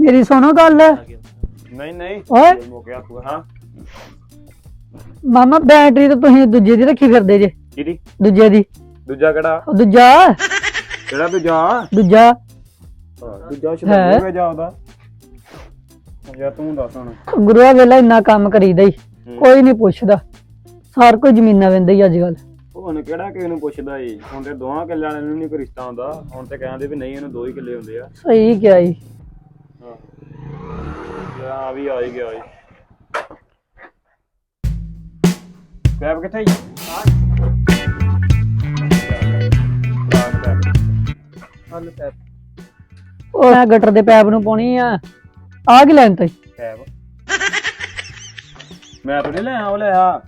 [SPEAKER 3] ਮੇਰੀ ਸੁਣੋ ਗੱਲ।
[SPEAKER 1] ਨਹੀਂ ਨਹੀਂ।
[SPEAKER 3] ਓਏ।
[SPEAKER 1] ਹੋ ਗਿਆ ਹਾਂ।
[SPEAKER 3] ਮਾਮਾ ਬੈਟਰੀ ਤਾਂ ਤੁਸੀਂ ਦੂਜੇ ਦੀ ਰੱਖੀ ਫਿਰਦੇ ਜੇ।
[SPEAKER 1] ਕਿਹਦੀ?
[SPEAKER 3] ਦੂਜੇ ਦੀ।
[SPEAKER 1] ਦੂਜਾ ਕਿਹੜਾ?
[SPEAKER 3] ਉਹ ਦੂਜਾ।
[SPEAKER 1] ਕਿਹੜਾ ਦੂਜਾ?
[SPEAKER 3] ਦੂਜਾ।
[SPEAKER 1] ਦੂਜਾ ਸ਼ੁਰੂ ਹੋ? ਗਿਆ ਉਹਦਾ। ਯਾ ਤੂੰ ਦੱਸ ਹੁਣ।
[SPEAKER 3] ਗੁਰੂਆ ਵੇਲਾ ਇੰਨਾ ਕੰਮ ਕਰੀਦਾ ਹੀ। ਕੋਈ ਨਹੀਂ ਪੁੱਛਦਾ। ਸਾਰ ਕੋਈ ਜ਼ਮੀਨਾਂ ਵੰਦਾ ਹੀ ਅੱਜ ਕੱਲ
[SPEAKER 1] ਹੁਣ ਕਿਹੜਾ ਕਿਸੇ ਨੂੰ ਪੁੱਛਦਾ ਈ? ਹੁਣ ਤੇ ਦੋਹਾਂ ਕਿੱਲਿਆਂ ਵਾਲਿਆਂ ਨੂੰ ਨਹੀਂ ਕੋਈ ਰਿਸ਼ਤਾ ਹੁੰਦਾ ਹੁਣ ਤੇ ਕਹਿੰਦੇ ਵੀ ਨਹੀਂ ਇਹਨੂੰ ਦੋ ਹੀ ਕਿੱਲੇ ਹੁੰਦੇ ਆ।
[SPEAKER 3] ਸਹੀ ਕਿਹਾ ਜੀ
[SPEAKER 1] ਆ ਵੀ ਆ ਹੀ ਗਿਆ ਈ। ਪੈਪ ਕਿੱਥੇ ਈ
[SPEAKER 4] ਹਲ ਪੈਪ
[SPEAKER 3] ਉਹ ਮੈਂ ਗਟਰ ਦੇ ਪੈਪ ਨੂੰ ਪਾਉਣੀ ਆ। ਆ ਕੀ ਲੈਣ ਤੇ?
[SPEAKER 1] ਪੈਪ ਮੈਂ ਨਹੀਂ ਲੈ ਆ ਉਹ ਲੈ ਆ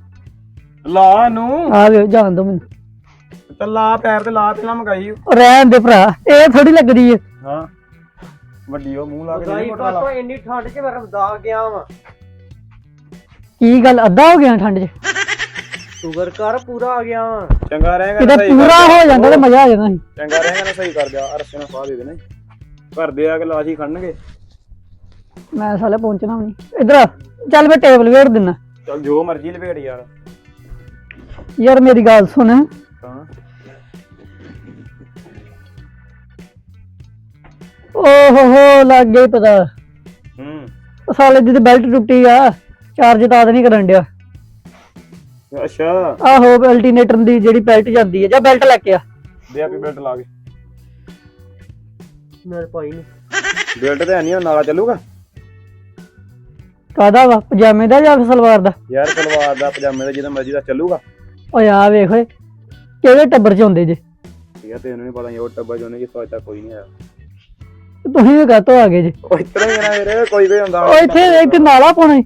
[SPEAKER 1] ਲਾ ਨੂੰ
[SPEAKER 3] ਆ ਵੇ ਜਾਣ ਦੋ ਮੈਨੂੰ।
[SPEAKER 1] ਤੇ ਲਾ ਪੈਰ ਤੇ ਲਾ ਪਹਿਲਾਂ ਮਗਾਈ।
[SPEAKER 3] ਉਹ ਰਹਿਣ ਦੇ ਭਰਾ ਇਹ ਥੋੜੀ ਲੱਗਦੀ ਹੈ
[SPEAKER 1] ਹਾਂ। ਵੱਡੀ ਉਹ ਮੂੰਹ ਲਾ ਕੇ ਨਹੀਂ ਪਤਾ
[SPEAKER 4] ਕਾਟੋ ਇੰਨੀ ਠੰਡ 'ਚ ਮੈਂ ਰਮਦਾ ਗਿਆ ਵਾਂ।
[SPEAKER 3] ਕੀ ਗੱਲ ਅੱਧਾ ਹੋ ਗਿਆ ਠੰਡ 'ਚ?
[SPEAKER 4] ਸ਼ੂਗਰ ਕਰ ਪੂਰਾ ਆ ਗਿਆ। ਵਾਂ
[SPEAKER 1] ਚੰਗਾ ਰਹੇਗਾ
[SPEAKER 3] ਕਿਤੇ
[SPEAKER 1] ਸਹੀ
[SPEAKER 3] ਪੂਰਾ ਹੋ ਜਾਂਦਾ ਤੇ ਮਜ਼ਾ ਆ ਜਾਣਾ ਸੀ।
[SPEAKER 1] ਚੰਗਾ ਰਹੇਗਾ ਨਾ ਸਹੀ ਕਰ ਦਿਆ ਅਰਸੇ ਨਾਲ ਫਾ ਦੇ ਦੇਣਾ। ਘਰ ਦੇ ਆ ਕੇ ਲਾਸ਼ ਹੀ ਖੜਨਗੇ।
[SPEAKER 3] ਮੈਂ ਸਾਲੇ ਪਹੁੰਚਣਾ ਨਹੀਂ। ਇਧਰ ਆ ਚੱਲ ਮੈਂ ਟੇਬਲ ਵੇੜ ਦਿੰਨਾ।
[SPEAKER 1] ਚਲ ਜੋ ਮਰਜ਼ੀ ਲਪੇੜ ਯਾਰ।
[SPEAKER 3] ਯਾਰ ਮੇਰੀ ਗੱਲ ਸੁਣ।
[SPEAKER 1] ਹਾਂ।
[SPEAKER 3] ਓਹ ਹੋ ਹੋ ਲੱਗ ਗਿਆ ਈ ਪਤਾ।
[SPEAKER 1] ਹੂੰ।
[SPEAKER 3] ਸਾਲੇ ਦੀ ਬੈਲਟ ਟੁੱਟੀ ਆ ਚਾਰਜ ਤਾਂ ਨਹੀਂ ਕਰਨ ਡਿਆ।
[SPEAKER 1] ਅੱਛਾ।
[SPEAKER 3] ਆਹੋ ਅਲਟਰਨੇਟਰ ਦੀ ਜਿਹੜੀ ਬੈਲਟ ਜਾਂਦੀ ਹੈ ਜਾਂ ਬੈਲਟ ਲੈ ਕੇ ਆ।
[SPEAKER 1] ਦੇ ਆ ਬੈਲਟ ਲਾ ਕੇ।
[SPEAKER 4] ਮੇਰੇ ਭਾਈ ਨੂੰ।
[SPEAKER 1] ਬੈਲਟ ਤੇ ਨਹੀਂ ਉਹ ਨਾਲਾ ਚੱਲੂਗਾ।
[SPEAKER 3] ਕਾਦਾ ਵਾ? ਪਜਾਮੇ ਦਾ ਜਾਂ ਸਲਵਾਰ ਦਾ?
[SPEAKER 1] ਯਾਰ ਸਲਵਾਰ ਦਾ ਪਜਾਮੇ ਦਾ ਜਿਹਦਾ ਮਰਜ਼ੀ ਦਾ ਚੱਲੂਗਾ।
[SPEAKER 3] ਓਏ ਆ ਵੇਖ ਓਏ ਕਿਹੜੇ ਟੱਬਰ ਚ ਹੁੰਦੇ ਜੇ?
[SPEAKER 1] ਠੀਕ ਹੈ ਤੈਨੂੰ ਨਹੀਂ ਪਤਾ ਇਹ ਉਹ ਟੱਬਾ ਜੋਨੇ ਕੀ ਸੋਚਦਾ ਕੋਈ ਨਹੀਂ ਆਇਆ
[SPEAKER 3] ਤੁਸੀਂ ਵੀ ਕਾਤੋਂ ਆ ਗਏ ਜੇ?
[SPEAKER 1] ਉਹ ਇਤਨਾ ਹੀ ਨਾ ਵੀਰੇ ਕੋਈ ਕੋਈ ਹੁੰਦਾ
[SPEAKER 3] ਓ ਇੱਥੇ ਇੱਥੇ ਨਾਲਾ ਪਾਉਣਾ ਈ।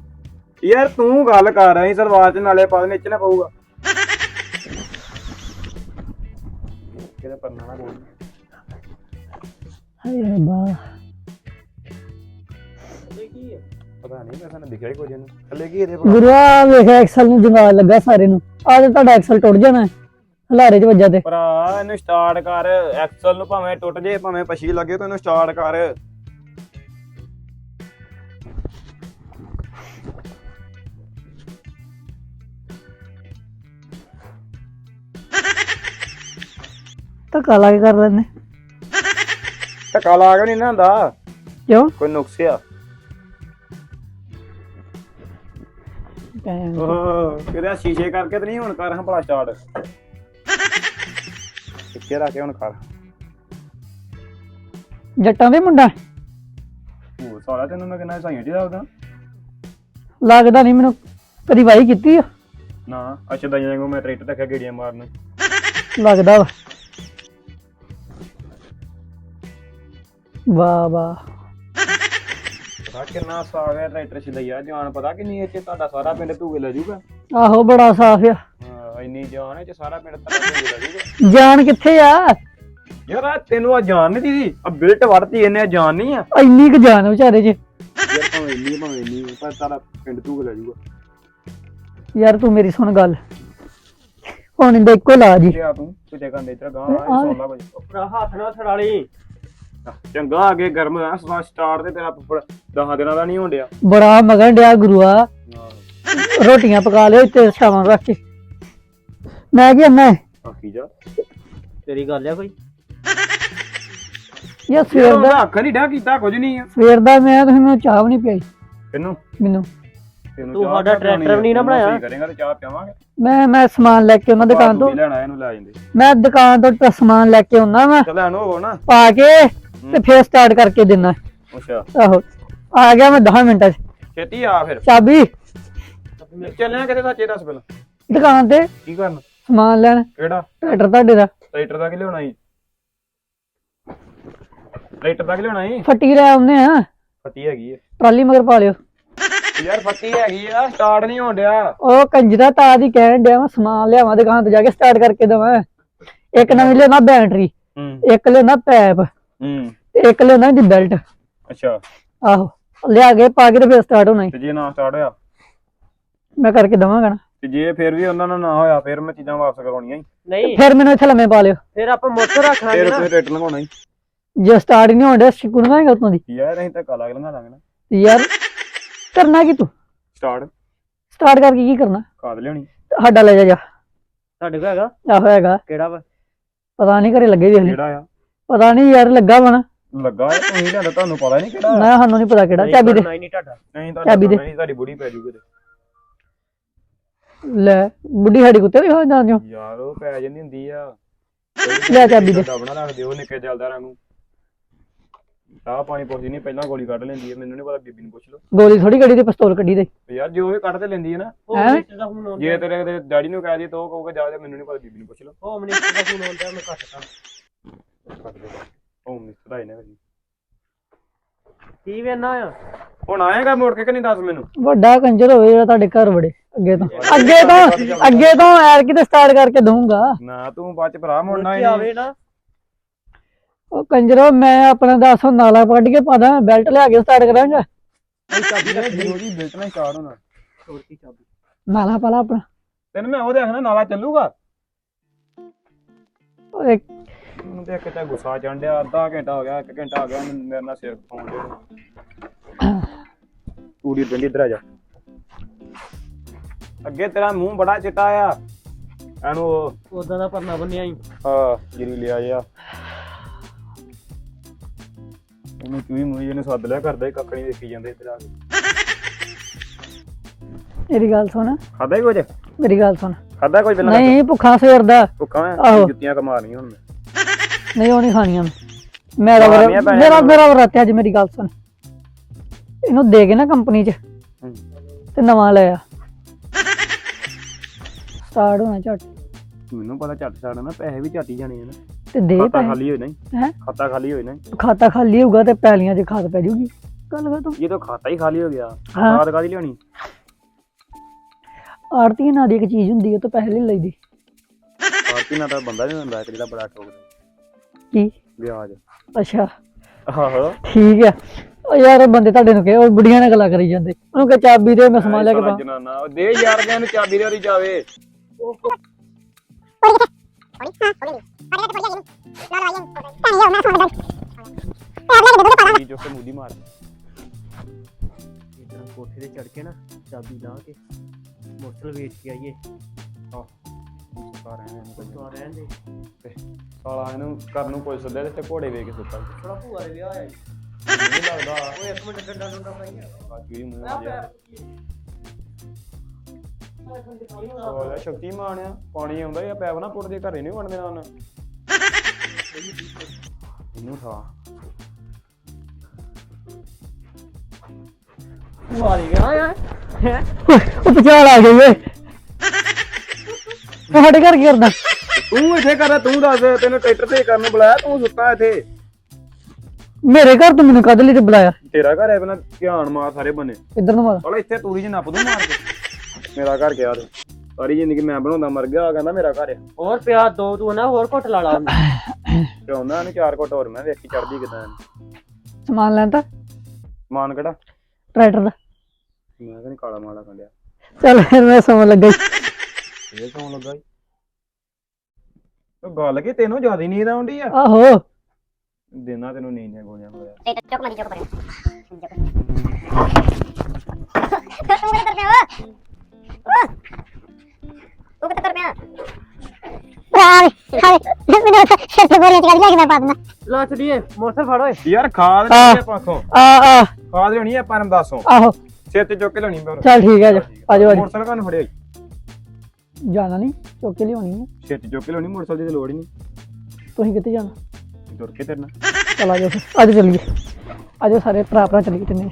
[SPEAKER 1] ਯਾਰ ਤੂੰ ਗੱਲ ਕਰ ਰਹੀ ਸਲਵਾਰ ਚ ਨਾਲੇ ਪਾ ਦੇ ਨਾ ਪਊਗਾ। ਕਿਹਦੇ ਪਰਨਾ ਨਾ ਬੋਲ।
[SPEAKER 3] ਹਾਏ ਰੱਬਾ।
[SPEAKER 4] ਕੀ ਹੈ?
[SPEAKER 1] ਪਤਾ ਨਹੀਂ ਮੈਂ ਸਾਨੂੰ ਦਿਖਿਆ ਹੀ ਕੁਝ ਇਹਨੂੰ ਥੱਲੇ ਕੀ ਇਹਦੇ
[SPEAKER 3] ਗੁਰੂਆ ਵੇਖ ਐਕਸਲ ਨੂੰ ਜੰਗਾਲ ਲੱਗਾ ਸਾਰੇ ਨੂੰ। ਆ ਤੇ ਤੁਹਾਡਾ ਐਕਸਲ ਟੁੱਟ ਜਾਣਾ ਹਲਾਰੇ ਚ ਵੱਜਾ ਤੇ।
[SPEAKER 1] ਭਰਾ ਇਹਨੂੰ ਸਟਾਰਟ ਕਰ। ਐਕਸਲ ਨੂੰ ਭਾਵੇਂ ਟੁੱਟ ਜੇ ਭਾਵੇਂ ਪਛੀ ਲੱਗੇ ਤੂੰ ਇਹਨੂੰ ਸਟਾਰਟ ਕਰ।
[SPEAKER 3] ਧੱਕਾ ਲਾ ਕੇ ਕਰ ਲੈਂਦੇ।
[SPEAKER 1] ਧੱਕਾ ਲਾ ਕੇ ਨਹੀਂ ਨਾ ਹੁੰਦਾ।
[SPEAKER 3] ਕਿਉਂ?
[SPEAKER 1] ਕੋਈ ਨੁਕਸ ਆ। ਕਿਹਦਾ ਸ਼ੀਸ਼ੇ ਕਰਕੇ ਤੇ ਨਹੀਂ ਹੁਣ ਕਰ ਹਾਂ ਭਲਾ ਸਟਾਰਟ ਕਿੱਥੇ ਰੱਖ ਕੇ ਹੁਣ ਕਰ।
[SPEAKER 3] ਜੱਟਾਂ ਦੇ ਮੁੰਡਾ?
[SPEAKER 1] ਉਹ ਸਾਲਾ ਤੈਨੂੰ ਮੈਂ ਕਿੰਨਾ ਸਾਈਆਂ ਚ ਦੱਸਦਾ
[SPEAKER 3] ਲੱਗਦਾ ਨਹੀਂ ਮੈਨੂੰ ਕਦੀ ਵਾਈ ਕੀਤੀ ਆ।
[SPEAKER 1] ਨਾ ਅੱਛਾ ਦਈਆਂ ਵਾਂਗੂ ਮੈਂ ਟਰੈਕਟਰ ਰੱਖਿਆ ਗੇੜੀਆਂ ਮਾਰਨ।
[SPEAKER 3] ਲੱਗਦਾ ਵਾ। ਵਾਹ ਵਾਹ।
[SPEAKER 1] ਕਿੰਨਾ ਸਾਗ ਹੈ ਟਰੈਕਟਰ ਛਦਈਆ ਜਾਨ ਪਤਾ ਕਿੰਨੀ ਇਹ ਚ ਤੁਹਾਡਾ ਸਾਰਾ ਪਿੰਡ ਧੂਏ ਲੈ ਜਾਊਗਾ
[SPEAKER 3] ਆਹੋ ਬੜਾ ਸਾਫ਼ ਆ।
[SPEAKER 1] ਹਾਂ ਇੰਨੀ ਜਾਨ ਹੈ ਚ ਸਾਰਾ ਪਿੰਡ ਤੁਹਾਡਾ ਧੂਏ ਲੈ ਜਾਊਗਾ
[SPEAKER 3] ਜਾਨ ਕਿੱਥੇ ਆ?
[SPEAKER 1] ਯਾਰ ਆ ਤੈਨੂੰ ਆ ਜਾਨ ਨਹੀਂ ਦੀਦੀ ਆ ਬਿਲਟ ਵੜਤੀ ਇਹਨੇ ਆ ਜਾਨ ਨਹੀਂ ਆ।
[SPEAKER 3] ਇੰਨੀ ਕੁ ਜਾਨ ਆ ਵਿਚਾਰੇ 'ਚ।
[SPEAKER 1] ਯਾਰ ਭਾਵੇਂ ਇੰਨੀ ਭਾਵੇਂ ਇੰਨੀ ਪਰ ਸਾਰਾ ਪਿੰਡ ਤੂੰ ਲੈ ਜਾਊਗਾ
[SPEAKER 3] ਯਾਰ ਤੂੰ ਮੇਰੀ ਸੁਣ ਗੱਲ। ਹੁਣ ਇਹਦਾ ਇੱਕੋ ਇਲਾਜ ਹੀ
[SPEAKER 1] ਲਿਆ ਤੂੰ ਕਿਤੇ ਕੰਦੇ ਤੇਰਾ ਗਾਂ
[SPEAKER 3] ਆ-
[SPEAKER 1] ਆ ਸੋਲਾ ਕੁਝ
[SPEAKER 4] ਭਰਾ ਹੱਥ ਨਾਲ ਥੜਾਲੀ
[SPEAKER 1] ਚੰਗਾ ਆ ਕੇ ਗਰਮ ਆ ਸਟਾਰਟ ਤੇ ਤੇਰਾ ਫੁੱਫੜ 10 ਦਿਨਾਂ ਦਾ ਨਹੀਂ ਹੋਣ
[SPEAKER 3] ਬੜਾ ਮਗਨ ਡਿਆ ਗੁਰੂਆ। ਰੋਟੀਆਂ ਪਕਾ ਲਿਓ ਇੱਥੇ ਛਾਵਾਂ ਰੱਖ ਕੇ। ਮੈਂ ਕੀ ਅੰਨਾ
[SPEAKER 1] ਆਖੀ ਜਾ?
[SPEAKER 4] ਤੇਰੀ ਗੱਲ ਆ ਕੋਈ?
[SPEAKER 3] ਯਾਰ ਸਵੇਰ ਦਾ
[SPEAKER 1] ਅੱਖ ਨਹੀਂ ਡਾ ਕੀਤਾ ਕੁਝ ਨਹੀਂ ਆ।
[SPEAKER 3] ਸਵੇਰ ਦਾ ਮੈਂ ਤੁਸੀਂ ਮੈਨੂੰ ਚਾਹ ਵੀ ਨਹੀਂ ਪਿਆਈ।
[SPEAKER 1] ਕਿੰਨੂੰ
[SPEAKER 3] ਮੈਨੂੰ।
[SPEAKER 4] ਤੂੰ ਸਾਡਾ ਟਰੈਕਟਰ ਵੀ ਨਹੀਂ ਨਾ ਬਣਾਇਆ।
[SPEAKER 1] ਕਰੇਗਾ ਤੇ ਚਾਹ ਪਿਆਵਾਂਗੇ।
[SPEAKER 3] ਮੈਂ ਮੈਂ ਸਮਾਨ ਲੈ ਕੇ ਉਹਨਾਂ ਦੁਕਾਨ ਤੋਂ
[SPEAKER 1] ਲੈਣਾ ਇਹਨੂੰ ਲੈ ਜਾਂਦੇ
[SPEAKER 3] ਮੈਂ ਦੁਕਾਨ ਤੋਂ ਸਮਾਨ ਲੈ ਕੇ ਆਉਣਾ ਵਾ।
[SPEAKER 1] ਚੱਲ ਹੋਵੋ ਨਾ।
[SPEAKER 3] ਪਾ ਕੇ। ਤੇ ਫੇਰ ਸਟਾਰਟ ਕਰਕੇ ਦਿਨਾ
[SPEAKER 1] ਅੱਛਾ।
[SPEAKER 3] ਆਹੋ। ਆ ਗਿਆ ਮੈਂ 10 ਮਿੰਟਾਂ 'ਚ।
[SPEAKER 1] ਛੇਤੀ ਆ ਫਿਰ।
[SPEAKER 3] ਚਾਬੀ।
[SPEAKER 1] ਚੱਲਿਆ ਕਿਤੇ ਸੱਚੇ ਦੱਸ ਪਹਿਲਾਂ।
[SPEAKER 3] ਦੁਕਾਨ ਤੇ।
[SPEAKER 1] ਕੀ ਕਰਨਾ?
[SPEAKER 3] ਸਮਾਨ ਲੈਣ।
[SPEAKER 1] ਕਿਹੜਾ?
[SPEAKER 3] ਟਰੈਕਟਰ ਤੁਹਾਡੇ ਦਾ।
[SPEAKER 1] ਟਰੈਕਟਰ ਦਾ ਕੀ ਲਿਆਉਣਾ ਜੀ? ਟਰੈਕਟਰ ਦਾ ਕੀ ਲਿਆਉਣਾ ਜੀ?
[SPEAKER 3] ਫੱਟੀ ਲੈ ਆਉਨੇ ਆ।
[SPEAKER 1] ਫੱਤੀ ਹੈਗੀ ਹੈ
[SPEAKER 3] ਟਰਾਲੀ ਮਗਰ ਪਾ ਲਿਓ।
[SPEAKER 1] ਯਾਰ ਫੱਤੀ ਹੈਗੀ ਆ ਸਟਾਰਟ ਨਹੀਂ ਹੋਣ ਡਿਆ।
[SPEAKER 3] ਉਹ ਕੰਜਰਾ ਤਾਂ ਦੀ ਕਹਿਣ ਡਿਆ ਮੈਂ ਸਮਾਨ ਲਿਆਵਾਂ ਦੁਕਾਨ ਤੇ ਜਾ ਕੇ ਸਟਾਰਟ ਕਰਕੇ ਦਵਾਂ। ਇੱਕ ਨਵੀਂ ਲਿਆਉਣਾ ਬੈਟਰੀ ਇੱਕ ਲਿਆਉਣਾ ਪੈਪ
[SPEAKER 1] ਹੂੰ।
[SPEAKER 3] ਤੇ ਇੱਕ ਲਿਆਉਣਾ ਦੀ ਬੈਲਟ।
[SPEAKER 1] ਅੱਛਾ।
[SPEAKER 3] ਆਹੋ ਲਿਆ ਕੇ ਪਾ ਕੇ ਤੇ ਫੇਰ ਸਟਾਰਟ ਹੋਣਾ ਈ।
[SPEAKER 1] ਤੇ ਜੇ ਨਾ ਸਟਾਰਟ ਹੋਇਆ?
[SPEAKER 3] ਮੈਂ ਕਰਕੇ ਦਵਾਂਗਾ ਨਾ।
[SPEAKER 1] ਤੇ ਜੇ ਫਿਰ ਵੀ ਉਹਨਾਂ ਨਾਲ ਨਾ ਹੋਇਆ ਫਿਰ ਮੈਂ ਚੀਜ਼ਾਂ ਵਾਪਸ ਕਰਾਉਣੀਆਂ ਹੀ।
[SPEAKER 4] ਨਹੀਂ।
[SPEAKER 3] ਫਿਰ ਮੈਨੂੰ ਇੱਥੇ ਲੰਮੇ ਪਾ ਲਿਓ।
[SPEAKER 4] ਫਿਰ ਆਪਾਂ ਮੋਟਰ ਰੱਖ ਲਾਂਗੇ
[SPEAKER 1] ਫਿਰ
[SPEAKER 4] ਨਾ।
[SPEAKER 1] ਫਿਰ ਟਰੈਕਟਰ ਲਗਾਉਣਾ ਹੀ।
[SPEAKER 3] ਜੇ ਸਟਾਰਟ ਹੀ ਨਹੀਂ ਹੋਣ ਡਿਆ ਸਿਕੁਣਾਂਗਾ ਉਤੋਂ ਦੀ।
[SPEAKER 1] ਯਾਰ ਅਸੀਂ ਤਾਂ ਕਾਲਾ ਲੰਗਾ ਦਾਂਗੇ ਨਾ।
[SPEAKER 3] ਯਾਰ ਕਰਨਾ ਕੀ ਤੂੰ?
[SPEAKER 1] ਸਟਾਰਟ
[SPEAKER 3] ਸਟਾਰਟ ਕਰਕੇ ਕੀ ਕਰਨਾ?
[SPEAKER 1] ਕਾਦ ਲਿਆਉਣੀ?
[SPEAKER 3] ਸਾਡਾ ਲੈ ਜਾ ਜਾ।
[SPEAKER 4] ਤੁਹਾਡੇ ਕੋਲ ਹੈਗਾ।
[SPEAKER 3] ਆਹੋ ਹੈਗਾ।
[SPEAKER 4] ਕਿਹੜਾ ਵਾ?
[SPEAKER 3] ਪਤਾ ਨਹੀਂ ਘਰੇ ਲੱਗੇ ਵੇਖ ਲਈ
[SPEAKER 1] ਕਿਹੜਾ ਆ?
[SPEAKER 3] ਪਤਾ ਨਹੀਂ ਯਾਰ ਲੱਗਾ ਵਣਾ
[SPEAKER 1] ਲੱਗਾ ਹੈ ਤੁਸੀਂ ਲਿਆਂਦਾ ਤੁਹਾਨੂੰ ਪਤਾ ਨਹੀਂ ਕਿਹੜਾ।
[SPEAKER 3] ਨਾ ਸਾਨੂੰ ਨਹੀਂ ਪਤਾ ਕਿਹੜਾ। ਚਾਬੀ ਦੇ।
[SPEAKER 4] ਨਹੀਂ ਨਹੀਂ ਤੁਹਾਡਾ।
[SPEAKER 1] ਨਹੀਂ
[SPEAKER 3] ਚਾਬੀ ਦੇ।
[SPEAKER 1] ਤੁਹਾਡੀ ਨਹੀਂ ਤੁਹਾਡੀ ਬੁੜੀ ਪੈ ਜੂਗੀ ਤੇ।
[SPEAKER 3] ਲੈ ਬੁੱਢੀ ਸਾਡੀ ਕੁੱਤੇ ਵੀ ਹੋ ਜਾਂਦੇ ਹੋ?
[SPEAKER 1] ਯਾਰ ਉਹ ਪੈ ਜਾਂਦੀ ਹੁੰਦੀ ਆ।
[SPEAKER 3] ਲੈ ਚਾਬੀ ਦੇ।
[SPEAKER 1] ਦਬਣਾ ਰੱਖ ਦਿਓ ਨਿੱਕੇ ਜਲਦਾਰਾਂ ਨੂੰ। ਚਾਹ ਪਾਣੀ ਪੁੱਛਦੀ ਨਹੀਂ ਪਹਿਲਾਂ ਗੋਲੀ ਕੱਢ ਲੈਂਦੀ ਹੈ ਮੈਨੂੰ ਨਹੀਂ ਪਤਾ ਬੀਬੀ ਨੂੰ ਪੁੱਛ ਲਓ।
[SPEAKER 3] ਗੋਲੀ ਥੋੜੀ ਕੱਢੀ ਤੇ ਪਿਸਤੌਲ ਕੱਢੀ ਦੇ
[SPEAKER 1] ਤੇ ਯਾਰ ਜੋ ਇਹ ਕੱਢ ਤੇ ਲੈਂਦੀ ਹੈ ਨਾ
[SPEAKER 4] ਉਹ
[SPEAKER 3] ਹੈਂ?
[SPEAKER 4] ਮਿੰਟ ਦਾ ਫੋਨ ਆਉਂਦਾ।
[SPEAKER 1] ਜੇ ਤੇਰੇ ਤੇਰੇ ਡੈਡੀ ਨੂੰ ਕਹਿ ਦੇ ਤਾਂ ਉਹ ਕਹੂਗਾ ਜਾ ਜਾ ਮੈਨੂੰ ਨਹੀਂ ਪਤਾ ਬੀਬੀ ਨੂੰ ਪੁੱਛ ਲਓ।
[SPEAKER 4] ਉਹ ਮਿੰਟ ਦਾ ਫੋਨ ਆਉਂਦਾ ਮੈਂ ਕੱਟਦਾ।
[SPEAKER 1] ਕੱਢ ਦੇ ਉਹ ਮਿਸਟਰ ਆਈ ਨਾ ਕਰੀ
[SPEAKER 4] ਕੀ ਵੇਨਾ ਆ?
[SPEAKER 1] ਹੁਣ ਆਏਗਾ ਮੁੜ ਕੇ ਕਿ ਨਹੀਂ ਦੱਸ ਮੈਨੂੰ।
[SPEAKER 3] ਵੱਡਾ ਕੰਜਰ ਹੋਵੇ ਜਿਹੜਾ ਤੁਹਾਡੇ ਘਰ ਵੜੇ ਅੱਗੇ ਤੋਂ। ਅੱਗੇ ਤੋਂ ਅੱਗੇ ਤੋਂ ਐਰ ਕਿਤੇ ਸਟਾਰਟ ਕਰਕੇ ਦਊਂਗਾ।
[SPEAKER 1] ਨਾ ਤੂੰ ਬਾਅਦ ਚ ਭਰਾ ਮੁੜਨਾ
[SPEAKER 4] ਮੁੜ
[SPEAKER 1] ਹੀ
[SPEAKER 4] ਕੇ ਆਵੇ ਨਾ?
[SPEAKER 3] ਉਹ ਕੰਜਰੋ ਮੈਂ ਆਪਣਾ ਦੱਸ ਨਾਲਾ ਕੱਢ ਕੇ ਪਾਦਾ ਬੈਲਟ ਲਿਆ ਕੇ ਸਟਾਰਟ ਕਰਾਂਗਾ।
[SPEAKER 1] ਨਹੀਂ ਚਾਬੀ ਰੱਖਣੀ ਉਹਦੀ ਬਿਲਟ ਨਾਲ ਸਟਾਰਟ ਹੋਣਾ।
[SPEAKER 4] ਹੋਰ ਕੀ ਚਾਬੀ?
[SPEAKER 3] ਨਾਲਾ ਪਾਲਾ ਆਪਣਾ।
[SPEAKER 1] ਤੈਨੂੰ ਮੈਂ ਉਹ ਦੇਖਣਾ ਨਾਲਾ ਚੱਲੂਗਾ?
[SPEAKER 3] ਉਹ ਇੱਕ
[SPEAKER 1] ਮੈਨੂੰ ਤੇ ਇੱਕ ਤਾਂ ਗੁੱਸਾ ਚੰਡਿਆ ਅੱਧਾ ਘੰਟਾ ਹੋ ਗਿਆ ਇੱਕ ਘੰਟਾ ਹੋ ਗਿਆ ਮੈਨੂੰ ਮੇਰੇ ਨਾਲ ਸਿਰ ਖਾਉਣ ਦੇ ਪੂਰੀ ਡੰਡੀ ਇਧਰ ਆ ਜਾ। ਅੱਗੇ ਤੇਰਾ ਮੂੰਹ ਬੜਾ ਚਿੱਟਾ ਆ। ਇਹਨੂੰ ਉਹ
[SPEAKER 4] ਉਦਾਂ ਦਾ ਪਰਨਾ ਬੰਨਿਆ ਹੀ
[SPEAKER 1] ਆ ਗਿਰੀ ਲਿਆ ਜਾ ਇਹਨੂੰ ਕਿਉਂ ਮੂੰਹ ਜਿਹਨੇ ਸੱਦ ਲਿਆ ਕਰਦਾ ਹੀ ਕੱਖ ਨਹੀਂ ਦੇਖੀ ਜਾਂਦੇ ਇੱਧਰ ਆ ਕੇ।
[SPEAKER 3] ਮੇਰੀ ਗੱਲ ਸੁਣ।
[SPEAKER 1] ਖਾਦਾ ਹੀ ਕੁਝ?
[SPEAKER 3] ਮੇਰੀ ਗੱਲ ਸੁਣ।
[SPEAKER 1] ਖਾਦਾ ਕੁਝ ਪਹਿਲਾਂ?
[SPEAKER 3] ਨਹੀਂ ਭੁੱਖਾ ਸਵੇਰ ਦਾ।
[SPEAKER 1] ਭੁੱਖਾ ਮੈਂ?
[SPEAKER 3] ਆਹੋ।
[SPEAKER 1] ਜੁੱਤੀਆਂ ਕਮਾਰਨੀਆਂ ਹੁਣ ਮੈਂ।
[SPEAKER 3] ਨਹੀਂ ਉਹ ਨਹੀਂ ਖਾਣੀਆਂ। ਮੇਰਾ
[SPEAKER 1] ਖਾਣੀਆਂ
[SPEAKER 3] ਵਰ-
[SPEAKER 1] ਪੈਣੀਆਂ
[SPEAKER 3] ਮੇਰਾ। ਮੇਰਾ ਵਰਤ ਅੱਜ ਮੇਰੀ ਗੱਲ ਸੁਣ। ਇਹਨੂੰ ਦੇ ਕੇ ਨਾ ਕੰਪਨੀ 'ਚ
[SPEAKER 1] ਹੂੰ।
[SPEAKER 3] ਤੇ ਨਵਾਂ ਲਿਆ ਸਟਾਰਟ ਹੋਣਾ ਝੱਟ।
[SPEAKER 1] ਮੈਨੂੰ ਪਤਾ ਝੱਟ ਸਾਡਾ ਨਾ ਪੈਸੇ ਵੀ ਝੱਟ ਹੀ ਜਾਣੇ ਆ ਨਾ।
[SPEAKER 3] ਤੇ ਦੇ
[SPEAKER 1] ਖਾਤਾ
[SPEAKER 3] ਪੈਸੇ।
[SPEAKER 1] ਖਾਲੀ ਹੋਈ ਨਹੀਂ?
[SPEAKER 3] ਹੈ?
[SPEAKER 1] ਖਾਤਾ ਖਾਲੀ ਹੋਈ ਨਹੀਂ?
[SPEAKER 3] ਖਾਤਾ ਖਾਲੀ ਹੋਊਗਾ ਤੇ ਪੈਲੀਆਂ 'ਚ ਖਾਦ ਪੈ ਜਾਊਗੀ ਗੱਲ ਕਰ ਤੂੰ।
[SPEAKER 1] ਇਹ ਤਾਂ ਖਾਤਾ ਹੀ ਖਾਲੀ ਹੋ ਗਿਆ।
[SPEAKER 3] ਹਾਂ।
[SPEAKER 1] ਖਾਦ ਕਾਦੀ ਲਿਆਉਣੀ?
[SPEAKER 3] ਆੜਤੀ ਨਾਲ ਦੀ ਇੱਕ ਚੀਜ਼ ਹੁੰਦੀ ਹੈ ਉਹ ਤੋਂ ਪੈਸੇ ਲੈ ਲਈਦੀ।
[SPEAKER 1] ਆਰਤੀ ਨਾਲ ਤਾਂ ਬੰਦਾ ਨਹੀਂ ਹੁੰਦਾ ਇੱਕ ਜਿਹੜਾ ਬੜਾ ਠੋਕਦਾ
[SPEAKER 3] ਕੀ?
[SPEAKER 1] ਵਿਆਜ।
[SPEAKER 3] ਅੱਛਾ।
[SPEAKER 1] ਆਹੋ।
[SPEAKER 3] ਠੀਕ ਆ। ਉਹ ਯਾਰ ਬੰਦੇ ਤੁਹਾਡੇ ਨੂੰ ਕਹੇ ਉਹ ਬੁੜੀਆਂ ਨਾਲ ਗੱਲਾਂ ਕਰੀ ਜਾਂਦੇ। ਉਹਨੂੰ ਕਹ ਚਾਬੀ ਦੇ ਮੈਂ ਸਮਾਨ ਲੈ ਕੇ ਪਾ
[SPEAKER 1] ਜਨਾਨਾ ਉਹ ਦੇ ਯਾਰ ਦੇ ਨੂੰ ਚਾਬੀ ਦੇ ਉਹਦੀ ਜਾਵੇ। ਚੁੱਕ ਕੇ ਮੁੱਦੀ ਮਾਰ।
[SPEAKER 4] ਇਦਾਂ ਕੋਠੇ ਤੇ ਚੜ ਕੇ ਨਾ ਚਾਬੀ ਲਾ ਕੇ ਮੋਟਰ ਵੇਚ ਕੇ ਆਈਏ।
[SPEAKER 1] ਆਹ ਸੁੱਤਾ ਰਹਿਣਾ
[SPEAKER 4] ਦੇ।
[SPEAKER 1] ਤੇ ਸਾਲਾ ਇਹਨੂੰ ਘਰ ਨੂੰ ਕੋਈ ਸੱਦਿਆ ਤੇ ਘੋੜੇ ਵੇਚ ਕੇ ਸੁੱਤਾ
[SPEAKER 4] ਥੋੜਾ ਭੂਆ ਦੇ ਵਿਆਹ ਆਇਆ ਜੀ।
[SPEAKER 1] ਲੱਗਦਾ।
[SPEAKER 4] ਉਹ ਇੱਕ ਮਿੰਟ ਡੰਡਾ ਡੰਡਾ ਪਾਈਆ
[SPEAKER 1] ਆ। ਚੂਈ ਮੂੰਹ ਆ ਗਿਆ ਉਹ ਸ਼ਕਤੀਮਾਨ ਆ। ਪਾਣੀ ਆਉਂਦਾ ਜਾਂ ਪੈਪ ਨਾ ਪੁੱਟਦੇ ਘਰੇ ਨਹੀਂ ਵੜਦੇ ਨਾਲ ਇਹਨੂੰ ਠਾ
[SPEAKER 4] ਭੂਆ ਦੇ ਵਿਆਹ ਆਇਆ ਹੈ
[SPEAKER 3] ਉਹ ਪਚਾਲ ਆ ਗਈ ਓਏ। ਉਹ ਸਾਡੇ ਘਰ ਕੀ ਕਰਦਾ?
[SPEAKER 1] ਤੂੰ ਇੱਥੇ ਕਰ ਤੂੰ ਦੱਸ ਤੈਨੂੰ ਟਰੈਕਟਰ ਤੇ ਕਰਨ ਨੂੰ ਬੁਲਾਇਆ ਤੂੰ ਸੁੱਤਾ ਇੱਥੇ।
[SPEAKER 3] ਮੇਰੇ ਘਰ ਤੋਂ ਮੈਨੂੰ ਕਦ ਲਈ ਤੇ ਬੁਲਾਇਆ?
[SPEAKER 1] ਤੇਰਾ ਘਰ ਹੈ ਪਹਿਲਾਂ ਧਿਆਨ ਮਾਰ ਸਾਰੇ ਬੰਨੇ
[SPEAKER 3] ਇੱਧਰ ਨੂੰ ਮਾਰ।
[SPEAKER 1] ਸਾਲਾ ਇੱਥੇ ਤੂੜੀ ਚ ਨੱਪ ਦੂੰ ਮਾਰ ਕੇ। ਮੇਰਾ ਘਰ ਕਿਹਾ ਤੇ। ਸਾਰੀ ਜ਼ਿੰਦਗੀ ਮੈਂ ਬਣਾਉਂਦਾ ਮਰ ਗਿਆ ਕਹਿੰਦਾ ਮੇਰਾ ਘਰ ਆ।
[SPEAKER 4] ਹੋਰ ਪਿਆ ਦੋ ਤੂੰ ਨਾ ਹੋਰ ਘੁੱਟ ਲਾ ਲਾ। ਉਹਨੂੰ।
[SPEAKER 1] ਤੇ ਉਹਨਾਂ ਨੂੰ ਚਾਰ ਘੁੱਟ ਹੋਰ ਮੈਂ ਵੇਖੀ ਚੜਦੀ ਕਿਦਾਂ
[SPEAKER 3] ਸਮਾਨ ਲੈਣ ਤਾਂ?
[SPEAKER 1] ਮਾਨ ਕਿਹੜਾ?
[SPEAKER 3] ਟਰੈਕਟਰ ਦਾ।
[SPEAKER 1] ਮੈਂ ਕਹਿੰਦਾ ਕਾਲਾ ਮਾਲਾ ਖੰਡਿਆ
[SPEAKER 3] ਚੱਲ ਫਿਰ ਮੈਂ ਸੌਣ ਲੱਗਾ।
[SPEAKER 1] ਇਹ ਕੌਣ ਲੱਗਾ? ਉਹ ਗੱਲ ਕੀ ਤੈਨੂੰ ਜ਼ਿਆਦਾ ਨੀਂਦ ਆਉਂਦੀ ਆ?
[SPEAKER 3] ਆਹੋ।
[SPEAKER 1] ਦਿਨਾਂ ਤੈਨੂੰ ਨੀਂਦ ਦੀਆਂ ਗੋਲੀਆਂ ਹੋਇਆ
[SPEAKER 5] ਤੇ ਚੁੱਕ ਮਾਰੀ ਚੁੱਕ ਪਰੇ ਤੂੰ ਕਿੱਥੇ ਤੁਰ ਪਿਆ ਓਏ ਤੂੰ ਕਿੱਥੇ ਤੁਰ ਪਿਆ?
[SPEAKER 6] ਹਾਏ ਹਾਏ ਮੈਨੂੰ ਸਿਰ ਤੇ ਬੋਰੀਆਂ ਚ ਕੱਢ ਲਿਆ ਕਿ ਮੈਂ ਪਾ ਦਿੰਦਾ।
[SPEAKER 4] ਲਾ ਮੋਟਰਸਾਈਕਲ ਫੜ ਓਏ।
[SPEAKER 1] ਯਾਰ ਖਾਦ
[SPEAKER 3] ਆਹ।
[SPEAKER 1] ਨਹੀਂ ਪਾਖੋਂ
[SPEAKER 3] ਆ ਆ।
[SPEAKER 1] ਖਾਦ ਲੈਣੀ ਆ ਪਰਮ ਦੱਸੋ।
[SPEAKER 3] ਆਹੋ।
[SPEAKER 1] ਸਿਰ ਤੇ ਚੁੱਕ ਕੇ ਲੈਣੀ ਮੈਂ
[SPEAKER 3] ਚੱਲ ਠੀਕ ਹੈ ਆਜੋ ਆਜੋ ਆਜੋ
[SPEAKER 1] ਮੋਟਰਸਾਈਕਲ ਕਾਹਨੂੰ ਫੜਿਆ ਈ?
[SPEAKER 3] ਜਾਣਾ ਨਹੀਂ ਚੁੱਕ ਕੇ ਲਿਆਉਣੀ ਹੈ
[SPEAKER 1] ਸਿਰ ਤੇ ਚੁੱਕ ਕੇ ਲੈਣੀ ਮੋਟਰਸਾਈਕਲ ਦੀ ਤਾਂ ਲੋੜ ਹੀ ਨਹੀਂ।
[SPEAKER 3] ਤੁਸੀਂ ਕਿੱਥੇ ਜਾਣਾ?
[SPEAKER 1] ਤੁਰ ਕੇ ਤੇਰਨਾ
[SPEAKER 3] ਚਲ ਆਜੋ ਫਿਰ ਆਜੋ ਚੱਲੀਏ। ਆਜੋ ਸਾਰੇ ਭਰਾ ਭਰਾ ਚੱਲੀਏ ਤਿੰਨੇ।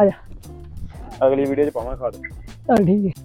[SPEAKER 3] ਆਜਾ
[SPEAKER 1] ਅਗਲੀ ਵੀਡੀਓ 'ਚ ਪਾਵਾਂ ਖਾਦ।
[SPEAKER 3] ਚੱਲ ਠੀਕ ਹੈ।